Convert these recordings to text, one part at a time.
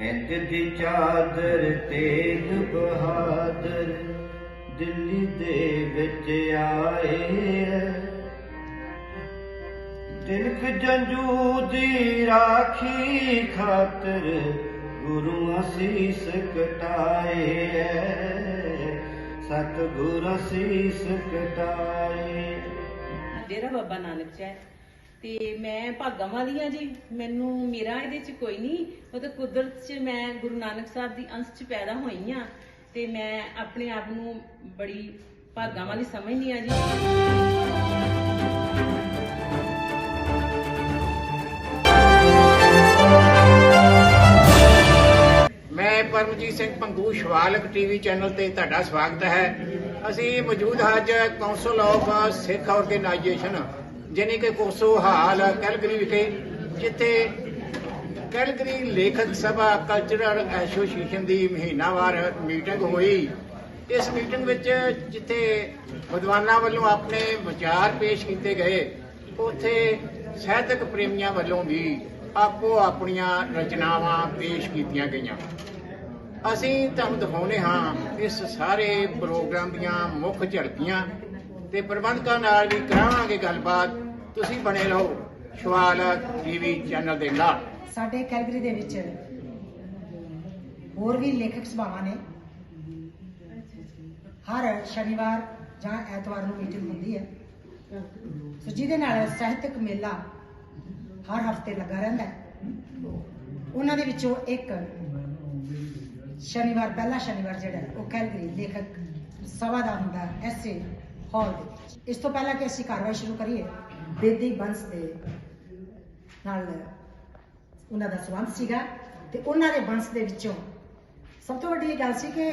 ਹਿੰਦ ਦੀ ਚਾਦਰ ਤੇਗ ਬਹਾਦਰ ਦਿੱਲੀ ਦੇ ਵਿੱਚ ਆਏ ਦਿਨਕ ਜੰਜੂ ਦੀ ਰਾਖੀ ਖਾਤਰ ਗੁਰੂ ਅਸੀਸ ਕਟਾਏ ਸਤ ਗੁਰ ਅਸੀਸ ਕਟਾਏ। ਡੇਰਾ ਬਾਬਾ ਨਾਨਕ ਚ ਤੇ ਮੈਂ ਭਾਗਾਂ ਦੀ ਆ ਜੀ। ਮੈਨੂੰ ਮੇਰਾ ਇਹਦੇ ਚ ਕੋਈ ਨਹੀਂ ਉਹ ਤਾਂ ਕੁਦਰਤ ਚ ਮੈਂ ਗੁਰੂ ਨਾਨਕ ਸਾਹਿਬ ਦੀ ਅੰਸ਼ ਚ ਪੈਦਾ ਹੋਈ ਆ ਤੇ ਮੈਂ ਆਪਣੇ ਆਪ ਨੂੰ ਬੜੀ ਭਾਗਾਂ ਵਾਲੀ ਸਮਝਦੀ ਆ ਜੀ। ਮੈਂ ਪਰਮਜੀਤ ਸਿੰਘ ਪੰਗੂ, ਸ਼ਵਾਲਕ ਟੀਵੀ ਚੈਨਲ ਤੇ ਤੁਹਾਡਾ ਸਵਾਗਤ ਹੈ। ਅਸੀਂ ਮੌਜੂਦ ਹਾਂ ਅੱਜ ਕਾਉਂਸਲ ਆਫ ਸਿੱਖ ਆਰਗੇਨਾਈਜੇਸ਼ਨ ਜਿਹਨੇ ਕਿ ਕੋਸੋ ਹਾਲ ਕੈਲਗਰੀ ਵਿਖੇ, ਜਿੱਥੇ ਕੈਲਗਰੀ ਲੇਖਕ ਸਭਾ ਕਲਚਰਲ ਐਸੋਸੀਏਸ਼ਨ ਦੀ ਮਹੀਨਾਵਾਰ ਮੀਟਿੰਗ ਹੋਈ। ਇਸ ਮੀਟਿੰਗ ਵਿੱਚ ਜਿੱਥੇ ਵਿਦਵਾਨਾਂ ਵੱਲੋਂ ਆਪਣੇ ਵਿਚਾਰ ਪੇਸ਼ ਕੀਤੇ ਗਏ, ਉੱਥੇ ਸਾਹਿਤਕ ਪ੍ਰੇਮੀਆਂ ਵੱਲੋਂ ਵੀ ਆਪੋ ਆਪਣੀਆਂ ਰਚਨਾਵਾਂ ਪੇਸ਼ ਕੀਤੀਆਂ ਗਈਆਂ। ਅਸੀਂ ਤੁਹਾਨੂੰ ਦਿਖਾਉਨੇ ਹਾਂ ਇਸ ਸਾਰੇ ਪ੍ਰੋਗਰਾਮ ਦੀਆਂ ਮੁੱਖ ਝਲਕੀਆਂ। ਤੇ ਪ੍ਰਬੰਧਕਾਂ ਨਾਲ ਵੀ ਕਰਾਵਾਂਗੇ ਗੱਲਬਾਤ। ਤੁਸੀਂ ਬਣੇ ਰਹੋ ਸ਼ਵਾਲ ਟੀਵੀ ਚੈਨਲ ਦੇ ਨਾਲ। ਸਾਡੇ ਕੈਲਗਰੀ ਦੇ ਵਿੱਚ ਹੋਰ ਵੀ ਲੇਖਕ ਸਭਾਵਾਂ ਨੇ। ਹਰ ਸ਼ਨੀਵਾਰ ਜਾਂ ਐਤਵਾਰ ਨੂੰ ਮੀਟਿੰਗ ਹੁੰਦੀ ਹੈ। ਸੋ ਜਿਹਦੇ ਨਾਲ ਸਾਹਿਤਕ ਮੇਲਾ ਹਰ ਹਫ਼ਤੇ ਲੱਗਾ ਰਹਿੰਦਾ ਹੈ। ਉਹਨਾਂ ਦੇ ਵਿੱਚੋਂ ਇੱਕ ਸ਼ਨੀਵਾਰ, ਪਹਿਲਾ ਸ਼ਨੀਵਾਰ ਜਿਹੜਾ ਉਹ ਕੈਲਗਰੀ ਲੇਖਕ ਸਭਾ ਦਾ ਹੁੰਦਾ ਐਸੇ ਹਾਲ ਦੇ ਵਿੱਚ ਇਸ ਤੋਂ ਪਹਿਲਾਂ ਕਿ ਅਸੀਂ ਕਾਰਵਾਈ ਸ਼ੁਰੂ ਕਰੀਏ ਬੇਦੀ ਬੰਸ ਦੇ ਨਾਲ ਉਹਨਾਂ ਦਾ ਸੰਬੰਧ ਸੀਗਾ ਤੇ ਉਹਨਾਂ ਦੇ ਬੰਸ ਦੇ ਵਿੱਚੋਂ ਸਭ ਤੋਂ ਵੱਡੀ ਇਹ ਗੱਲ ਸੀ ਕਿ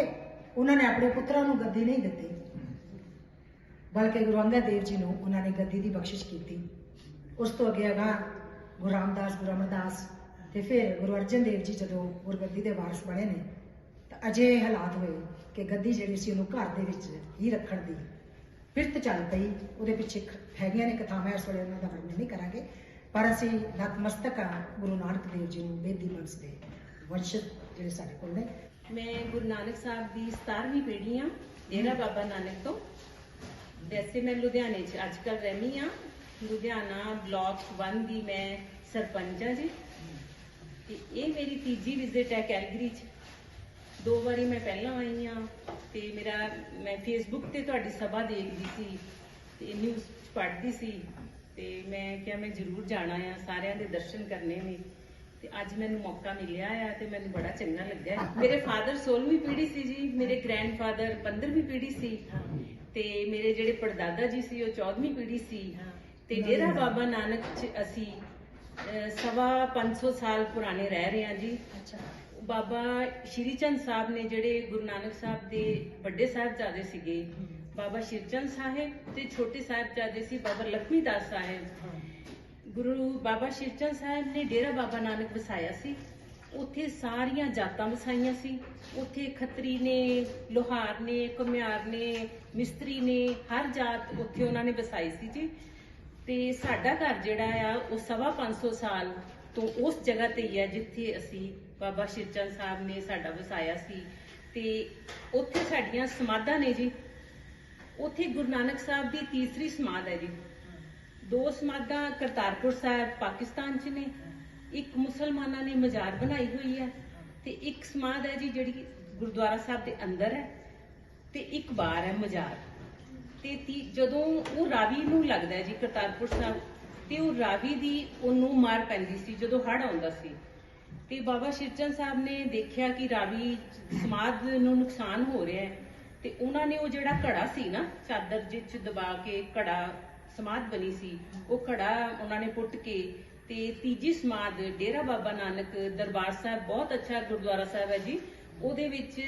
ਉਹਨਾਂ ਨੇ ਆਪਣੇ ਪੁੱਤਰਾਂ ਨੂੰ ਗੱਦੀ ਨਹੀਂ ਦਿੱਤੀ ਬਲਕਿ ਗੁਰੂ ਅੰਗਦ ਦੇਵ ਜੀ ਨੂੰ ਉਹਨਾਂ ਨੇ ਗੱਦੀ ਦੀ ਬਖਸ਼ਿਸ਼ ਕੀਤੀ ਉਸ ਤੋਂ ਅੱਗੇ ਅਗਾਂਹ ਗੁਰੂ ਰਾਮਦਾਸ ਗੁਰੂ ਅਮਰਦਾਸ ਤੇ ਫਿਰ ਗੁਰੂ ਅਰਜਨ ਦੇਵ ਜੀ ਜਦੋਂ ਗੁਰਗੱਦੀ ਦੇ ਵਾਰਸ ਬਣੇ ਨੇ ਤਾਂ ਅਜੇ ਇਹ ਹਾਲਾਤ ਹੋਏ ਕਿ ਗੱਦੀ ਜਿਹੜੀ ਸੀ ਉਹਨੂੰ ਘਰ ਦੇ ਵਿੱਚ ਹੀ ਰੱਖਣ ਦੀ ਫਿਰਤ ਚੱਲ ਪਈ ਉਹਦੇ ਪਿੱਛੇ ਹੈਗੀਆਂ ਨੇ ਕਥਾਵਾਂ ਇਸ ਵੇਲੇ ਉਹਨਾਂ ਦਾ ਵਰਣਨ ਨਹੀਂ ਕਰਾਂਗੇ। ਪਰ ਅਸੀਂ ਨਤਮਸਤਕ ਹਾਂ ਗੁਰੂ ਨਾਨਕ ਦੇਵ ਜੀ ਨੂੰ ਬੇਦੀ ਦੇ ਵੰਸ਼ਜ ਜਿਹੜੇ ਸਾਡੇ ਕੋਲ ਨੇ। ਮੈਂ ਗੁਰੂ ਨਾਨਕ ਸਾਹਿਬ ਦੀ 17ਵੀਂ ਪੀੜ੍ਹੀ ਆ ਡੇਰਾ ਬਾਬਾ ਨਾਨਕ ਤੋਂ। ਵੈਸੇ ਮੈਂ ਲੁਧਿਆਣੇ 'ਚ ਅੱਜ ਕੱਲ ਰਹਿੰਦੀ ਆ ਲੁਧਿਆਣਾ ਬਲਾਕ 1 ਦੀ ਮੈਂ ਸਰਪੰਚ ਆ ਜੀ। ਤੇ ਇਹ ਮੇਰੀ ਤੀਜੀ ਵਿਜ਼ਿਟ ਹੈ ਕੈਲਗਰੀ 'ਚ। ਦੋ ਵਾਰੀ ਮੈਂ ਪਹਿਲਾਂ ਆਈ ਆ ਤੇ ਮੇਰਾ ਮੈਂ ਫੇਸਬੁੱਕ ਤੇ ਤੁਹਾਡੀ ਸਭਾ ਦੇਖਦੀ ਸੀ ਤੇ ਨਿਊਜ਼ ਪੜ੍ਹਦੀ ਸੀ ਤੇ ਮੈਂ ਕਿਹਾ ਮੈਂ ਜ਼ਰੂਰ ਜਾਣਾ ਆ ਸਾਰਿਆਂ ਦੇ ਦਰਸ਼ਨ ਕਰਨੇ ਨੇ ਤੇ ਅੱਜ ਮੈਨੂੰ ਮੌਕਾ ਮਿਲਿਆ ਆ ਤੇ ਮੈਨੂੰ ਬੜਾ ਚੰਗਾ ਲੱਗਾ ਮੇਰੇ ਫਾਦਰ 16ਵੀਂ ਪੀੜ੍ਹੀ ਸੀ ਜੀ ਮੇਰੇ ਗ੍ਰੈਂਡਫਾਦਰ 15ਵੀਂ ਪੀੜ੍ਹੀ ਸੀ ਤੇ ਮੇਰੇ ਜਿਹੜੇ ਪੜਦਾਦਾ ਜੀ ਸੀ ਉਹ 14ਵੀਂ ਪੀੜ੍ਹੀ ਸੀ ਤੇ ਡੇਰਾ ਬਾਬਾ ਨਾਨਕ ਚ ਅਸੀਂ ਅਹ, ਸਵਾ 500 ਸਾਲ ਪੁਰਾਣੇ ਰਹਿ ਰਹੇ ਹਾਂ ਜੀ। ਅੱਛਾ। ਬਾਬਾ ਸ਼੍ਰੀ ਚੰਦ ਸਾਹਿਬ ਨੇ ਜਿਹੜੇ ਗੁਰੂ ਨਾਨਕ ਸਾਹਿਬ ਦੇ ਵੱਡੇ ਸਾਹਿਬਜ਼ਾਦੇ ਸੀਗੇ, ਬਾਬਾ ਸ਼ਿਰਚੰਦ ਸਾਹਿਬ ਤੇ ਛੋਟੇ ਸਾਹਿਬਜ਼ਾਦੇ ਸੀ ਬਾਬਾ ਲਖਮੀ ਦਾਸ ਸਾਹਿਬ। ਗੁਰੂ ਬਾਬਾ ਸ਼ਿਰਚੰਦ ਸਾਹਿਬ ਨੇ ਡੇਰਾ ਬਾਬਾ ਨਾਨਕ ਵਸਾਇਆ ਸੀ। ਉੱਥੇ ਸਾਰੀਆਂ ਜਾਤਾਂ ਵਸਾਈਆਂ ਸੀ। ਉੱਥੇ ਖੱਤਰੀ ਨੇ, ਲੋਹਾਰ ਨੇ, ਘੁਮਿਆਰ ਨੇ, ਮਿਸਤਰੀ ਨੇ, ਹਰ ਜਾਤ ਉੱਥੇ ਉਹਨਾਂ ਨੇ ਵਸਾਈ ਸੀ ਜੀ। ਤੇ ਸਾਡਾ ਘਰ ਜਿਹੜਾ ਆ, ਉਹ ਸਵਾ 500 ਸਾਲ ਤੋਂ ਉਸ ਜਗ੍ਹਾ ਤੇ ਹੀ ਹੈ ਜਿੱਥੇ ਅਸੀਂ ਬਾਬਾ ਸ਼ਿਰਚੰਦ ਸਾਹਿਬ ਨੇ ਸਾਡਾ ਵਸਾਇਆ ਸੀ ਤੇ ਉੱਥੇ ਸਾਡੀਆਂ ਸਮਾਧਾਂ ਨੇ ਜੀ। ਉੱਥੇ ਗੁਰੂ ਨਾਨਕ ਸਾਹਿਬ ਦੀ ਤੀਸਰੀ ਸਮਾਧ ਹੈ ਜੀ। ਦੋ ਸਮਾਧਾਂ ਕਰਤਾਰਪੁਰ ਸਾਹਿਬ, ਪਾਕਿਸਤਾਨ 'ਚ ਨੇ। ਇੱਕ ਮੁਸਲਮਾਨਾਂ ਨੇ ਮਜ਼ਾਰ ਬਣਾਈ ਹੋਈ ਹੈ ਤੇ ਇੱਕ ਸਮਾਧ ਹੈ ਜੀ ਜਿਹੜੀ ਗੁਰਦੁਆਰਾ ਸਾਹਿਬ ਦੇ ਅੰਦਰ ਹੈ ਤੇ ਇੱਕ ਬਾਹਰ ਹੈ ਮਜ਼ਾਰ। ਤੇ ਤੀ- ਜਦੋਂ ਉਹ ਰਾਵੀ ਨੂੰ ਲੱਗਦਾ ਜੀ ਕਰਤਾਰਪੁਰ ਸਾਹਿਬ, ਤੇ ਉਹ ਰਾਵੀ ਦੀ ਉਹਨੂੰ ਮਾਰ ਪੈਂਦੀ ਸੀ ਜਦੋਂ ਹੜ੍ਹ ਆਉਂਦਾ ਸੀ। ਤੇ ਬਾਬਾ ਸ਼ਿਰਚੰਦ ਸਾਹਿਬ ਨੇ ਦੇਖਿਆ ਕਿ ਰਾਵੀ ਸਮਾਧ ਨੂੰ ਨੁਕਸਾਨ ਹੋ ਰਿਹਾ ਹੈ ਤੇ ਉਹਨਾਂ ਨੇ ਉਹ ਜਿਹੜਾ ਘੜਾ ਸੀ ਨਾ, ਚਾਦਰ ਜਿਹ ਦਬਾ ਕੇ ਘੜਾ ਸਮਾਧ ਬਣੀ ਸੀ, ਉਹ ਘੜਾ ਉਹਨਾਂ ਨੇ ਪੁੱਟ ਕੇ ਤੇ ਤੀਜੀ ਸਮਾਧ ਡੇਰਾ ਬਾਬਾ ਨਾਨਕ ਦਰਬਾਰ ਸਾਹਿਬ, ਬਹੁਤ ਅੱਛਾ ਗੁਰਦੁਆਰਾ ਸਾਹਿਬ ਹੈ ਜੀ, ਉਹਦੇ ਵਿੱਚ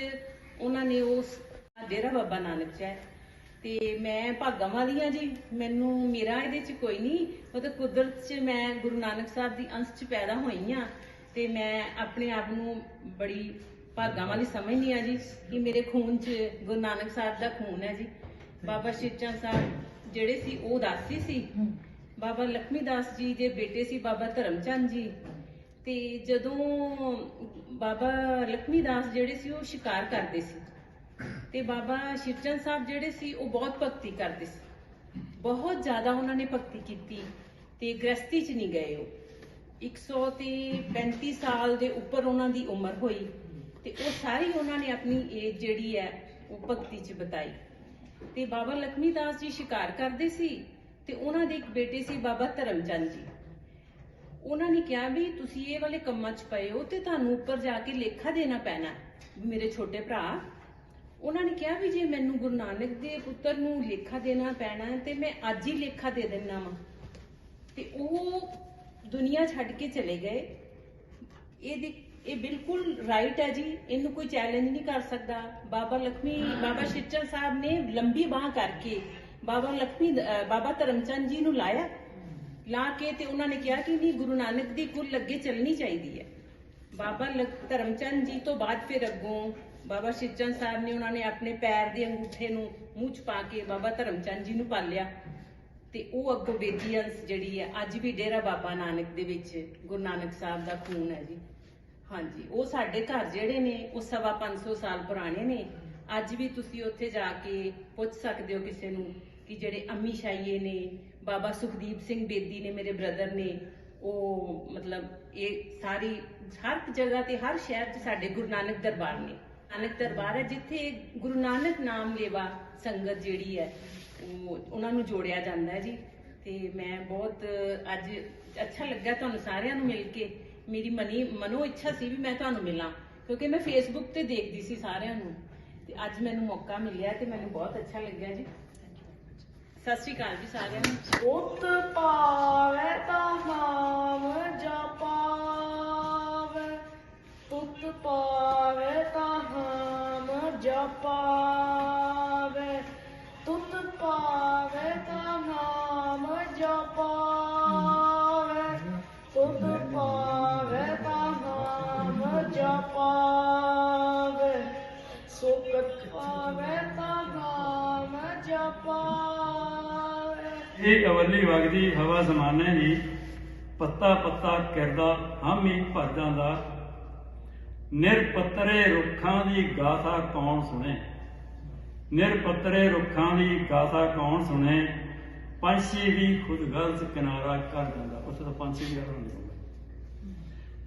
ਉਹਨਾਂ ਨੇ ਉਸ ਡੇਰਾ ਬਾਬਾ ਨਾਨਕ ਚ ਹੈ। ਤੇ ਮੈਂ ਭਾਗਾਂ ਵਾਲੀ ਆ ਜੀ, ਮੈਨੂੰ ਮੇਰਾ ਇਹਦੇ ਚ ਕੋਈ ਨਹੀਂ, ਉਹ ਕੁਦਰਤ ਚ ਮੈਂ ਗੁਰੂ ਨਾਨਕ ਸਾਹਿਬ ਦੀ ਅੰਸ਼ ਚ ਪੈਦਾ ਹੋਈ ਆ ਤੇ ਮੈਂ ਆਪਣੇ ਆਪ ਨੂੰ ਬੜੀ ਭਾਗਾਂ ਵਾਲੀ ਸਮਝਦੀ ਆ ਜੀ ਕਿ ਮੇਰੇ ਖੂਨ ਚ ਗੁਰੂ ਨਾਨਕ ਸਾਹਿਬ ਦਾ ਖੂਨ ਹੈ ਜੀ। ਬਾਬਾ ਸ਼ਿਰਚੰਦ ਸਾਹਿਬ ਜਿਹੜੇ ਸੀ ਉਹ ਦਾਸੀ ਸੀ। ਬਾਬਾ ਲਖਮੀ ਦਾਸ ਜੀ ਦੇ ਬੇਟੇ ਸੀ ਬਾਬਾ ਧਰਮਚੰਦ ਜੀ। ਤੇ ਜਦੋਂ ਬਾਬਾ ਲక్ష్ਮੀ ਦਾਸ ਜਿਹੜੇ ਸੀ ਉਹ ਸ਼ਿਕਾਰ ਕਰਦੇ ਸੀ। ਤੇ ਬਾਬਾ ਸ਼ਿਵਚੰਦ ਸਾਹਿਬ ਜਿਹੜੇ ਸੀ ਉਹ ਬਹੁਤ ਭਗਤੀ ਕਰਦੇ ਸੀ। ਬਹੁਤ ਜ਼ਿਆਦਾ ਉਹਨਾਂ ਨੇ ਭਗਤੀ ਕੀਤੀ ਤੇ ਗ੍ਰਸਤੀ 'ਚ ਨਹੀਂ ਗਏ ਉਹ। 100 ਤੇ 35 ਸਾਲ ਦੇ ਉੱਪਰ ਉਹਨਾਂ ਦੀ ਉਮਰ ਹੋਈ ਤੇ ਉਹ ਸਾਰੀ ਉਹਨਾਂ ਨੇ ਆਪਣੀ ਏਜ ਜਿਹੜੀ ਹੈ, ਉਹ ਭਗਤੀ 'ਚ ਬਤਾਈ। ਤੇ ਬਾਬਾ ਲਖਮੀ ਦਾਸ ਜੀ ਸ਼ਿਕਾਰ ਕਰਦੇ ਸੀ ਤੇ ਉਹਨਾਂ ਦੇ ਇੱਕ ਬੇਟੇ ਸੀ ਬਾਬਾ ਧਰਮਚੰਦ ਜੀ। ਉਹਨਾਂ ਨੇ ਕਿਹਾ ਵੀ ਤੁਸੀਂ ਇਹ ਵਾਲੇ ਕੰਮਾਂ 'ਚ ਪਏ ਹੋ ਤੇ ਤੁਹਾਨੂੰ ਉੱਪਰ ਜਾ ਕੇ ਲੇਖਾ ਦੇਣਾ ਪੈਣਾ ਮੇਰੇ ਛੋਟੇ ਭਰਾ। ਉਹਨਾਂ ਨੇ ਕਿਹਾ ਵੀ ਜੇ ਮੈਨੂੰ ਗੁਰੂ ਨਾਨਕ ਦੇ ਪੁੱਤਰ ਨੂੰ ਲੇਖਾ ਦੇਣਾ ਪੈਣਾ ਤੇ ਮੈਂ ਅੱਜ ਹੀ ਲੇਖਾ ਦੇ ਦਿੰਨਾ ਵਾਂ। ਤੇ ਉਹ ਦੁਨੀਆ ਛੱਡ ਕੇ ਚਲੇ ਗਏ। ਇਹਦੀ, ਇਹ ਬਿਲਕੁਲ ਰਾਈਟ ਹੈ ਜੀ। ਇਹਨੂੰ ਕੋਈ ਚੈਲੰਜ ਨਹੀਂ ਕਰ ਸਕਦਾ। ਬਾਬਾ ਲਖਮੀ, ਬਾਬਾ ਸ਼ਿਚਨ ਸਾਹਿਬ ਨੇ ਲੰਬੀ ਬਾਹ ਕਰਕੇ ਬਾਬਾ ਲਖਮੀ ਬਾਬਾ ਧਰਮਚੰਦ ਜੀ ਨੂੰ ਲਾਇਆ। ਲਾ ਕੇ ਤੇ ਉਹਨਾਂ ਨੇ ਕਿਹਾ ਕਿ ਨਹੀਂ, ਗੁਰੂ ਨਾਨਕ ਦੀ ਕੁੱਲ ਅੱਗੇ ਚੱਲਣੀ ਚਾਹੀਦੀ ਹੈ। ਬਾਬਾ ਧਰਮਚੰਦ ਜੀ ਤੋਂ ਬਾਅਦ ਫਿਰ ਅੱਗੋਂ ਬਾਬਾ ਸ਼ਿਚਨ ਸਾਹਿਬ ਨੇ ਉਹਨਾਂ ਨੇ ਆਪਣੇ ਪੈਰ ਦੇ ਅੰਗੂਠੇ ਨੂੰ ਮੂੰਹ ਚ ਪਾ ਕੇ ਬਾਬਾ ਧਰਮਚੰਦ ਜੀ ਨੂੰ ਪਾਲਿਆ। ਤੇ ਉਹ ਅੱਗੋਂ ਬੇਦੀਅੰਸ ਜਿਹੜੀ ਹੈ, ਅੱਜ ਵੀ ਡੇਰਾ ਬਾਬਾ ਨਾਨਕ ਦੇ ਵਿੱਚ ਗੁਰੂ ਨਾਨਕ ਸਾਹਿਬ ਦਾ ਖੂਨ ਹੈ ਜੀ। ਹਾਂਜੀ, ਉਹ ਸਾਡੇ ਘਰ ਜਿਹੜੇ ਨੇ, ਉਹ ਸਵਾ 500 ਸਾਲ ਪੁਰਾਣੇ ਨੇ। ਅੱਜ ਵੀ ਤੁਸੀਂ ਉੱਥੇ ਜਾ ਕੇ ਪੁੱਛ ਸਕਦੇ ਹੋ ਕਿਸੇ ਨੂੰ ਕਿ ਜਿਹੜੇ ਅੰਮੀ ਸ਼ਾਈਏ ਨੇ, ਬਾਬਾ ਸੁਖਦੀਪ ਸਿੰਘ ਬੇਦੀ ਨੇ ਮੇਰੇ ਬ੍ਰਦਰ ਨੇ, ਉਹ ਮਤਲਬ ਇਹ ਸਾਰੀ, ਹਰ ਜਗ੍ਹਾ ਤੇ, ਹਰ ਸ਼ਹਿਰ 'ਚ ਸਾਡੇ ਗੁਰੂ ਨਾਨਕ ਦਰਬਾਰ ਨੇ। ਨਾਨਕ ਦਰਬਾਰ ਹੈ, ਜਿੱਥੇ ਗੁਰੂ ਨਾਨਕ ਨਾਮ ਲੇਵਾ ਸੰਗਤ ਜਿਹੜੀ ਹੈ ਉਹਨਾਂ ਨੂੰ ਜੋੜਿਆ ਜਾਂਦਾ ਹੈ ਜੀ। ਤੇ ਮੈਂ ਬਹੁਤ ਅੱਜ ਅੱਛਾ ਲੱਗਾ ਤੁਹਾਨੂੰ ਸਾਰਿਆਂ ਨੂੰ ਮਿਲ ਕੇ। ਮੇਰੀ ਮਨੀ ਮਨੋ ਇੱਛਾ ਸੀ ਵੀ ਮੈਂ ਤੁਹਾਨੂੰ ਮਿਲਾਂ, ਕਿਉਂਕਿ ਮੈਂ ਫੇਸਬੁੱਕ ਤੇ ਦੇਖਦੀ ਸੀ ਸਾਰਿਆਂ ਨੂੰ। ਤੇ ਅੱਜ ਮੈਨੂੰ ਮੌਕਾ ਮਿਲਿਆ ਤੇ ਮੈਨੂੰ ਬਹੁਤ ਅੱਛਾ ਲੱਗਿਆ ਜੀ। ਸਤਿ ਸ਼੍ਰੀ ਅਕਾਲ ਜੀ ਸਾਰਿਆਂ ਨੂੰ। ਉਤ ਪਾਵੇ ਤਾਂ ਨਾਮ ਜਪਾਵੇ ਤੁਤ ਪਾਵੇ ਤਾਂ ਨਾਮ ਜਪਾਵੇ। ਤੁਤ ਪਾਵੇ ਤਾਂ ਨਾਮ ਜਪਾਵੇ। ਤੁਤ ਪਾਵੇ ਤਾਂ ਨਾਮ ਜਪਾਵੇ। ਸੁਖ ਪਾਵੇ ਤਾਂ ਨਾਮ ਜਪਾਵੇ। ਇਹ ਅਵਲੀ ਵਗਦੀ ਹਵਾ ਜ਼ਮਾਨੇ ਦੀ ਪੱਤਾ ਪੱਤਾ ਕਿਰਦਾ, ਹਾਮੀ ਭਾਜਾਂ ਦਾ ਨਿਰਪਤਰੇ ਰੁੱਖਾਂ ਦੀ ਗਾਥਾ ਕੌਣ ਸੁਣੇ? ਨਿਰਪਤਰੇ ਰੁੱਖਾਂ ਦੀ ਗਾਥਾ ਕੌਣ ਸੁਣੇ? ਪੰਛੀ ਵੀ ਖੁਦ ਗਲਤ ਕਿਨਾਰਾ ਕਰ ਜਾਂਦਾ ਉੱਥੇ ਤਾਂ ਪੰਛੀ ਵੀ ਅਰਣ ਹੁੰਦਾ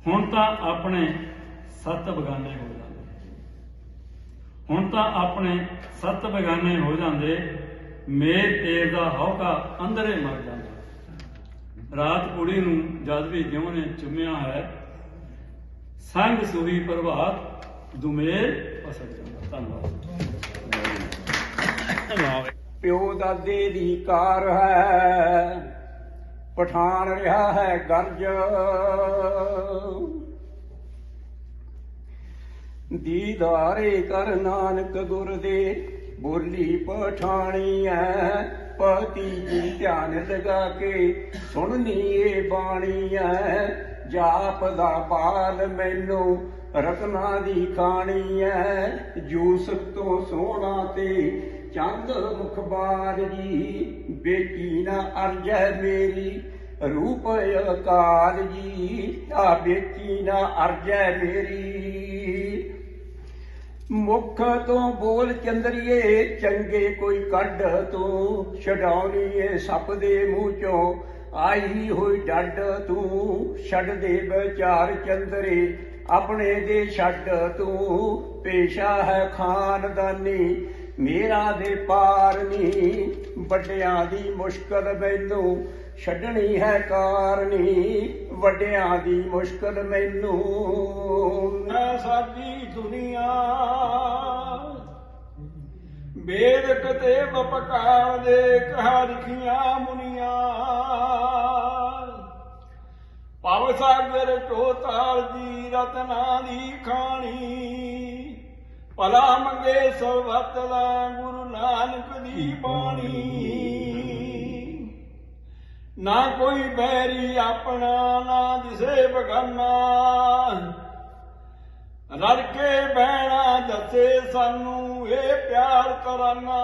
ਹੁਣ ਤਾਂ ਆਪਣੇ ਸੱਤ ਬਗਾਨੇ ਹੋ ਜਾਂਦੇ। ਹੁਣ ਤਾਂ ਆਪਣੇ ਸੱਤ ਬਗਾਨੇ ਹੋ ਜਾਂਦੇ, ਮੇਰ ਤੇਰ ਦਾ ਹੌਕਾ ਅੰਦਰੇ ਮਰ ਜਾਂਦਾ। ਰਾਤ ਕੁੜੀ ਨੂੰ ਜਦ ਵੀ ਜਿਉਂ ਨੇ ਚੁੰਮਿਆ ਹੈ ਸੰਗ ਸੂਰੀ ਪ੍ਰਭਾਤ, ਦੁਮੇਰ ਪਸਰ ਜਾਂਦਾ। ਧੰਨਵਾਦ। ਪਿਓ ਦਾਦੇ ਦੀ ਕਾਰ ਹੈ, ਪਠਾਨ ਰਿਹਾ ਹੈ ਗਰਜ। ਦੀਦਾਰੇ ਕਰ ਨਾਨਕ ਗੁਰ ਦੇ, ਬੋਲੀ ਪਠਾਣੀ ਐ। ਪਤੀ ਜੀ ਧਿਆਨ ਲਗਾ ਕੇ ਸੁਣਨੀ ਏ ਬਾਣੀ ਐ। ਜਾਪ ਦਾ ਬਾਲ ਮੈਨੂੰ ਰਤਨਾ ਦੀ ਖਾਣੀ ਐ। ਜੂਸਫ ਤੋਂ ਸੋਹਣਾ ਤੇ ਚੰਦ ਮੁਖਬਾਰ ਜੀ ਬੇਟੀ ਨਾ ਅਰਜੈ ਮੇਰੀ। ਰੂਪ ਅਕਾਲ ਜੀ ਆ ਬੇਕੀ ਨਾ ਅਰਜੈ ਮੇਰੀ। ਮੁਖ ਤੋਂ ਬੋਲ ਚੰਦਰੀਏ, ਚੰਗੇ ਕੋਈ ਕੱਢ ਤੂੰ। ਛਡਾਉਣੀ ਏ ਸੱਪ ਦੇ ਮੂੰਹ ਚੋਂ। ਆਈ ਹੋਈ ਡੱਡ ਤੂੰ ਛੱਡ ਦੇ ਵਿਚਾਰ ਚੰਦਰੇ, ਆਪਣੇ ਦੇ ਛੱਡ ਤੂੰ ਪੇਸ਼ਾ ਹੈ ਖਾਨਦਾਨੀ, ਮੇਰਾ ਦੇ ਪਾਰ ਨੀ, ਵੱਡਿਆਂ ਦੀ ਮੁਸ਼ਕਲ ਮੈਨੂੰ ਛੱਡਣੀ ਹੈ ਕਾਰਨੀ ਵੱਡਿਆਂ ਦੀ ਮੁਸ਼ਕਲ ਮੈਨੂੰ। ਨਾ ਸਾਡੀ ਦੁਨੀਆ ਵੇਦ ਕਤੇ ਬਪਕਾਰ ਦੇ ਕਹਾ ਲਿਖੀਆਂ ਮੁਨੀਆਂ। ਪਵ ਸਾਗਰ ਟੋਤਾਲ ਦੀ ਰਤਨਾ ਦੀ ਖਾਣੀ। ਭਲਾ ਮੰਗੇ ਸਰਬੱਤ ਦਾ ਗੁਰੂ ਨਾਨਕ ਦੀ ਬਾਣੀ। ਨਾ ਕੋਈ ਬੈਰੀ ਆਪਣਾ, ਨਾ ਦਿਸੇ ਬਗਾਨਾ। ਰਲ ਕੇ ਬਹਿਣਾ ਦੱਸੇ ਸਾਨੂੰ ਇਹ ਪਿਆਰ ਕਰਾਨਾ।